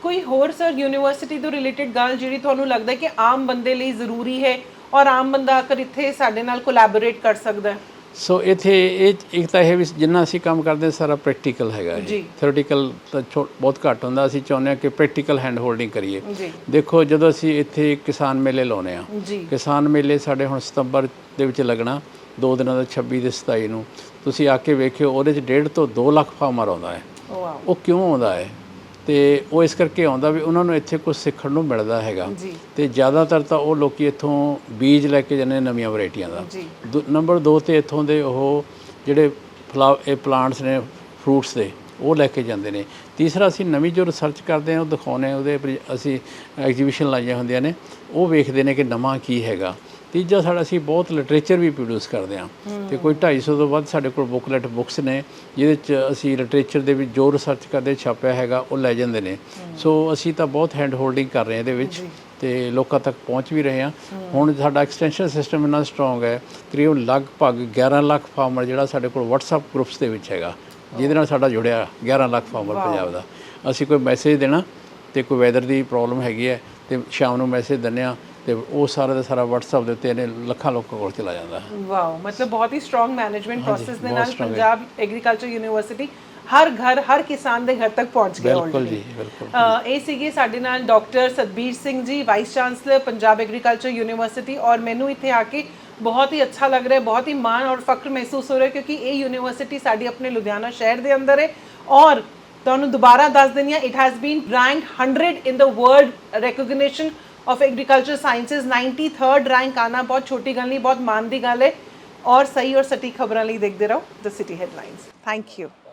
ਕੋਈ ਹੋਰ ਸਰ ਯੂਨੀਵਰਸਿਟੀ ਤੋਂ ਰਿਲੇਟਡ ਗੱਲ ਜਿਹੜੀ ਤੁਹਾਨੂੰ ਲੱਗਦਾ ਕਿ ਆਮ ਬੰਦੇ ਲਈ ਜ਼ਰੂਰੀ ਹੈ ਔਰ ਆਮ ਬੰਦਾ ਆਕਰ ਇੱਥੇ ਸਾਡੇ ਨਾਲ ਕੋਲੈਬੋਰੇਟ ਕਰ ਸਕਦਾ ਹੈ? ਸੋ ਇੱਥੇ ਇਹ ਇੱਕ ਤਾਂ ਇਹ ਵੀ ਜਿੰਨਾ ਅਸੀਂ ਕੰਮ ਕਰਦੇ ਸਾਰਾ ਪ੍ਰੈਕਟੀਕਲ ਹੈਗਾ ਜੀ। ਥਿਓਰੀਟੀਕਲ ਤਾਂ ਬਹੁਤ ਘੱਟ ਹੁੰਦਾ। ਅਸੀਂ ਚਾਹੁੰਦੇ ਹਾਂ ਕਿ ਪ੍ਰੈਕਟੀਕਲ ਹੈਂਡ ਹੋਲਡਿੰਗ ਕਰੀਏ। ਦੇਖੋ ਜਦੋਂ ਅਸੀਂ ਇੱਥੇ ਕਿਸਾਨ ਮੇਲੇ ਲਾਉਨੇ ਆ ਕਿਸਾਨ ਮੇਲੇ ਸਾਡੇ ਹੁਣ ਸਤੰਬਰ ਦੇ ਵਿੱਚ ਲੱਗਣਾ ਦੋ ਦਿਨਾਂ ਦਾ 26 ਤੇ 27 ਨੂੰ। ਤੁਸੀਂ ਆ ਕੇ ਵੇਖਿਓ ਉਹਦੇ 'ਚ ਡੇਢ ਤੋਂ 2 ਲੱਖ ਫਾਰਮਰ ਆਉਂਦਾ ਹੈ। ਉਹ ਕਿਉਂ ਆਉਂਦਾ ਹੈ? ਤੇ ਉਹ ਇਸ ਕਰਕੇ ਆਉਂਦਾ ਵੀ ਉਹਨਾਂ ਨੂੰ ਇੱਥੇ ਕੁਝ ਸਿੱਖਣ ਨੂੰ ਮਿਲਦਾ ਹੈਗਾ। ਤੇ ਜ਼ਿਆਦਾਤਰ ਤਾਂ ਉਹ ਲੋਕੀ ਇੱਥੋਂ ਬੀਜ ਲੈ ਕੇ ਜਾਂਦੇ ਨਵੀਆਂ ਵੈਰਾਈਟੀਆਂ ਦਾ। ਨੰਬਰ 2 ਤੇ ਇੱਥੋਂ ਦੇ ਉਹ ਜਿਹੜੇ ਫਲਾ ਇਹ ਪਲਾਂਟਸ ਨੇ ਫਰੂਟਸ ਦੇ ਉਹ ਲੈ ਕੇ ਜਾਂਦੇ ਨੇ। ਤੀਸਰਾ ਅਸੀਂ ਨਵੀਂ ਜੋ ਰਿਸਰਚ ਕਰਦੇ ਹਾਂ ਉਹ ਦਿਖਾਉਂਦੇ ਹਾਂ ਉਹਦੇ ਅਸੀਂ ਐਗਜ਼ੀਬਿਸ਼ਨ ਲਾਈਆਂ ਹੁੰਦੀਆਂ ਨੇ। ਉਹ ਵੇਖਦੇ ਨੇ ਕਿ ਨਵਾਂ ਕੀ ਹੈਗਾ। ਤੀਜਾ ਸਾਡਾ ਅਸੀਂ ਬਹੁਤ ਲਿਟਰੇਚਰ ਵੀ ਪ੍ਰੋਡਿਊਸ ਕਰਦੇ ਹਾਂ। ਤੇ ਕੋਈ 250 ਤੋਂ ਵੱਧ ਸਾਡੇ ਕੋਲ ਬੁੱਕਲੈਟ ਬੁੱਕਸ ਨੇ ਜਿਹਦੇ ਚ ਅਸੀਂ ਲਿਟਰੇਚਰ ਦੇ ਵਿੱਚ ਜੋ ਰਿਸਰਚ ਕਰਦੇ ਛਾਪਿਆ ਹੈਗਾ ਉਹ ਲੈ ਜਾਂਦੇ ਨੇ। ਸੋ ਅਸੀਂ ਤਾਂ ਬਹੁਤ ਹੈਂਡ ਹੋਲਡਿੰਗ ਕਰ ਰਹੇ ਹਾਂ ਇਹਦੇ ਵਿੱਚ ਤੇ ਲੋਕਾਂ ਤੱਕ ਪਹੁੰਚ ਵੀ ਰਹੇ ਹਾਂ। ਹੁਣ ਸਾਡਾ ਐਕਸਟੈਂਸ਼ਨ ਸਿਸਟਮ ਇੰਨਾ ਸਟਰੋਂਗ ਹੈ ਤਕਰੀਬਨ ਲਗਭਗ 11 ਲੱਖ ਫਾਰਮਰ ਜਿਹੜਾ ਸਾਡੇ ਕੋਲ WhatsApp ਗਰੁੱਪਸ ਦੇ ਵਿੱਚ ਹੈਗਾ ਜਿਹਦੇ ਨਾਲ ਸਾਡਾ ਜੁੜਿਆ 11 ਲੱਖ ਫਾਰਮਰ ਪੰਜਾਬ ਦਾ। ਅਸੀਂ ਕੋਈ ਮੈਸੇਜ ਦੇਣਾ ਤੇ ਕੋਈ ਵੈਦਰ ਦੀ ਪ੍ਰੋਬਲਮ ਹੈਗੀ ਹੈ ਤੇ ਸ਼ਾਮ ਨੂੰ ਮੈਸੇਜ ਦਿੰਦੇ ਆ ਤੇ ਉਹ ਸਾਰਾ ਦਾ ਸਾਰਾ WhatsApp ਦੇ ਉੱਤੇ ਇਹਨੇ ਲੱਖਾਂ ਲੋਕਾਂ ਕੋਲ ਚਲਾ ਜਾਂਦਾ ਵਾਓ ਮਤਲਬ ਬਹੁਤ ਹੀ ਸਟਰੋਂਗ ਮੈਨੇਜਮੈਂਟ ਪ੍ਰੋਸੈਸ ਦੇ ਨਾਲ ਪੰਜਾਬ ਐਗਰੀਕਲਚਰ ਯੂਨੀਵਰਸਿਟੀ ਹਰ ਘਰ ਹਰ ਕਿਸਾਨ ਦੇ ਘਰ ਤੱਕ ਪਹੁੰਚ ਗਿਆ ਬਿਲਕੁਲ ਜੀ ਬਿਲਕੁਲ ਇਹ ਸੀਗੇ ਸਾਡੇ ਨਾਲ doctor Satbir Singh ji vice chancellor Punjab agriculture university ਔਰ ਮੈਨੂੰ ਇੱਥੇ ਆ ਕੇ ਬਹੁਤ ਹੀ ਅੱਛਾ ਲੱਗ ਰਿਹਾ ਬਹੁਤ ਹੀ ਮਾਣ ਔਰ ਫਖਰ ਮਹਿਸੂਸ ਹੋ ਰਿਹਾ ਕਿਉਂਕਿ ਇਹ ਯੂਨੀਵਰਸਿਟੀ ਸਾਡੀ ਆਪਣੇ ਲੁਧਿਆਣਾ ਸ਼ਹਿਰ ਦੇ ਅੰਦਰ ਹੈ ਔਰ ਤੁਹਾਨੂੰ ਦੁਬਾਰਾ ਦੱਸ ਦਿੰਦੀ ਹਾਂ it has been rank 100 in the world recognition of agriculture sciences 93rd rank ਆਣਾ ਬਹੁਤ ਛੋਟੀ ਗੱਲ ਨਹੀਂ ਬਹੁਤ ਮਾਣ ਦੀ ਗੱਲ ਹੈ ਔਰ ਸਹੀ ਔਰ ਸਟੀਕ ਖਬਰਾਂ ਲਈ ਦੇਖਦੇ ਰਹੋ the city headlines thank you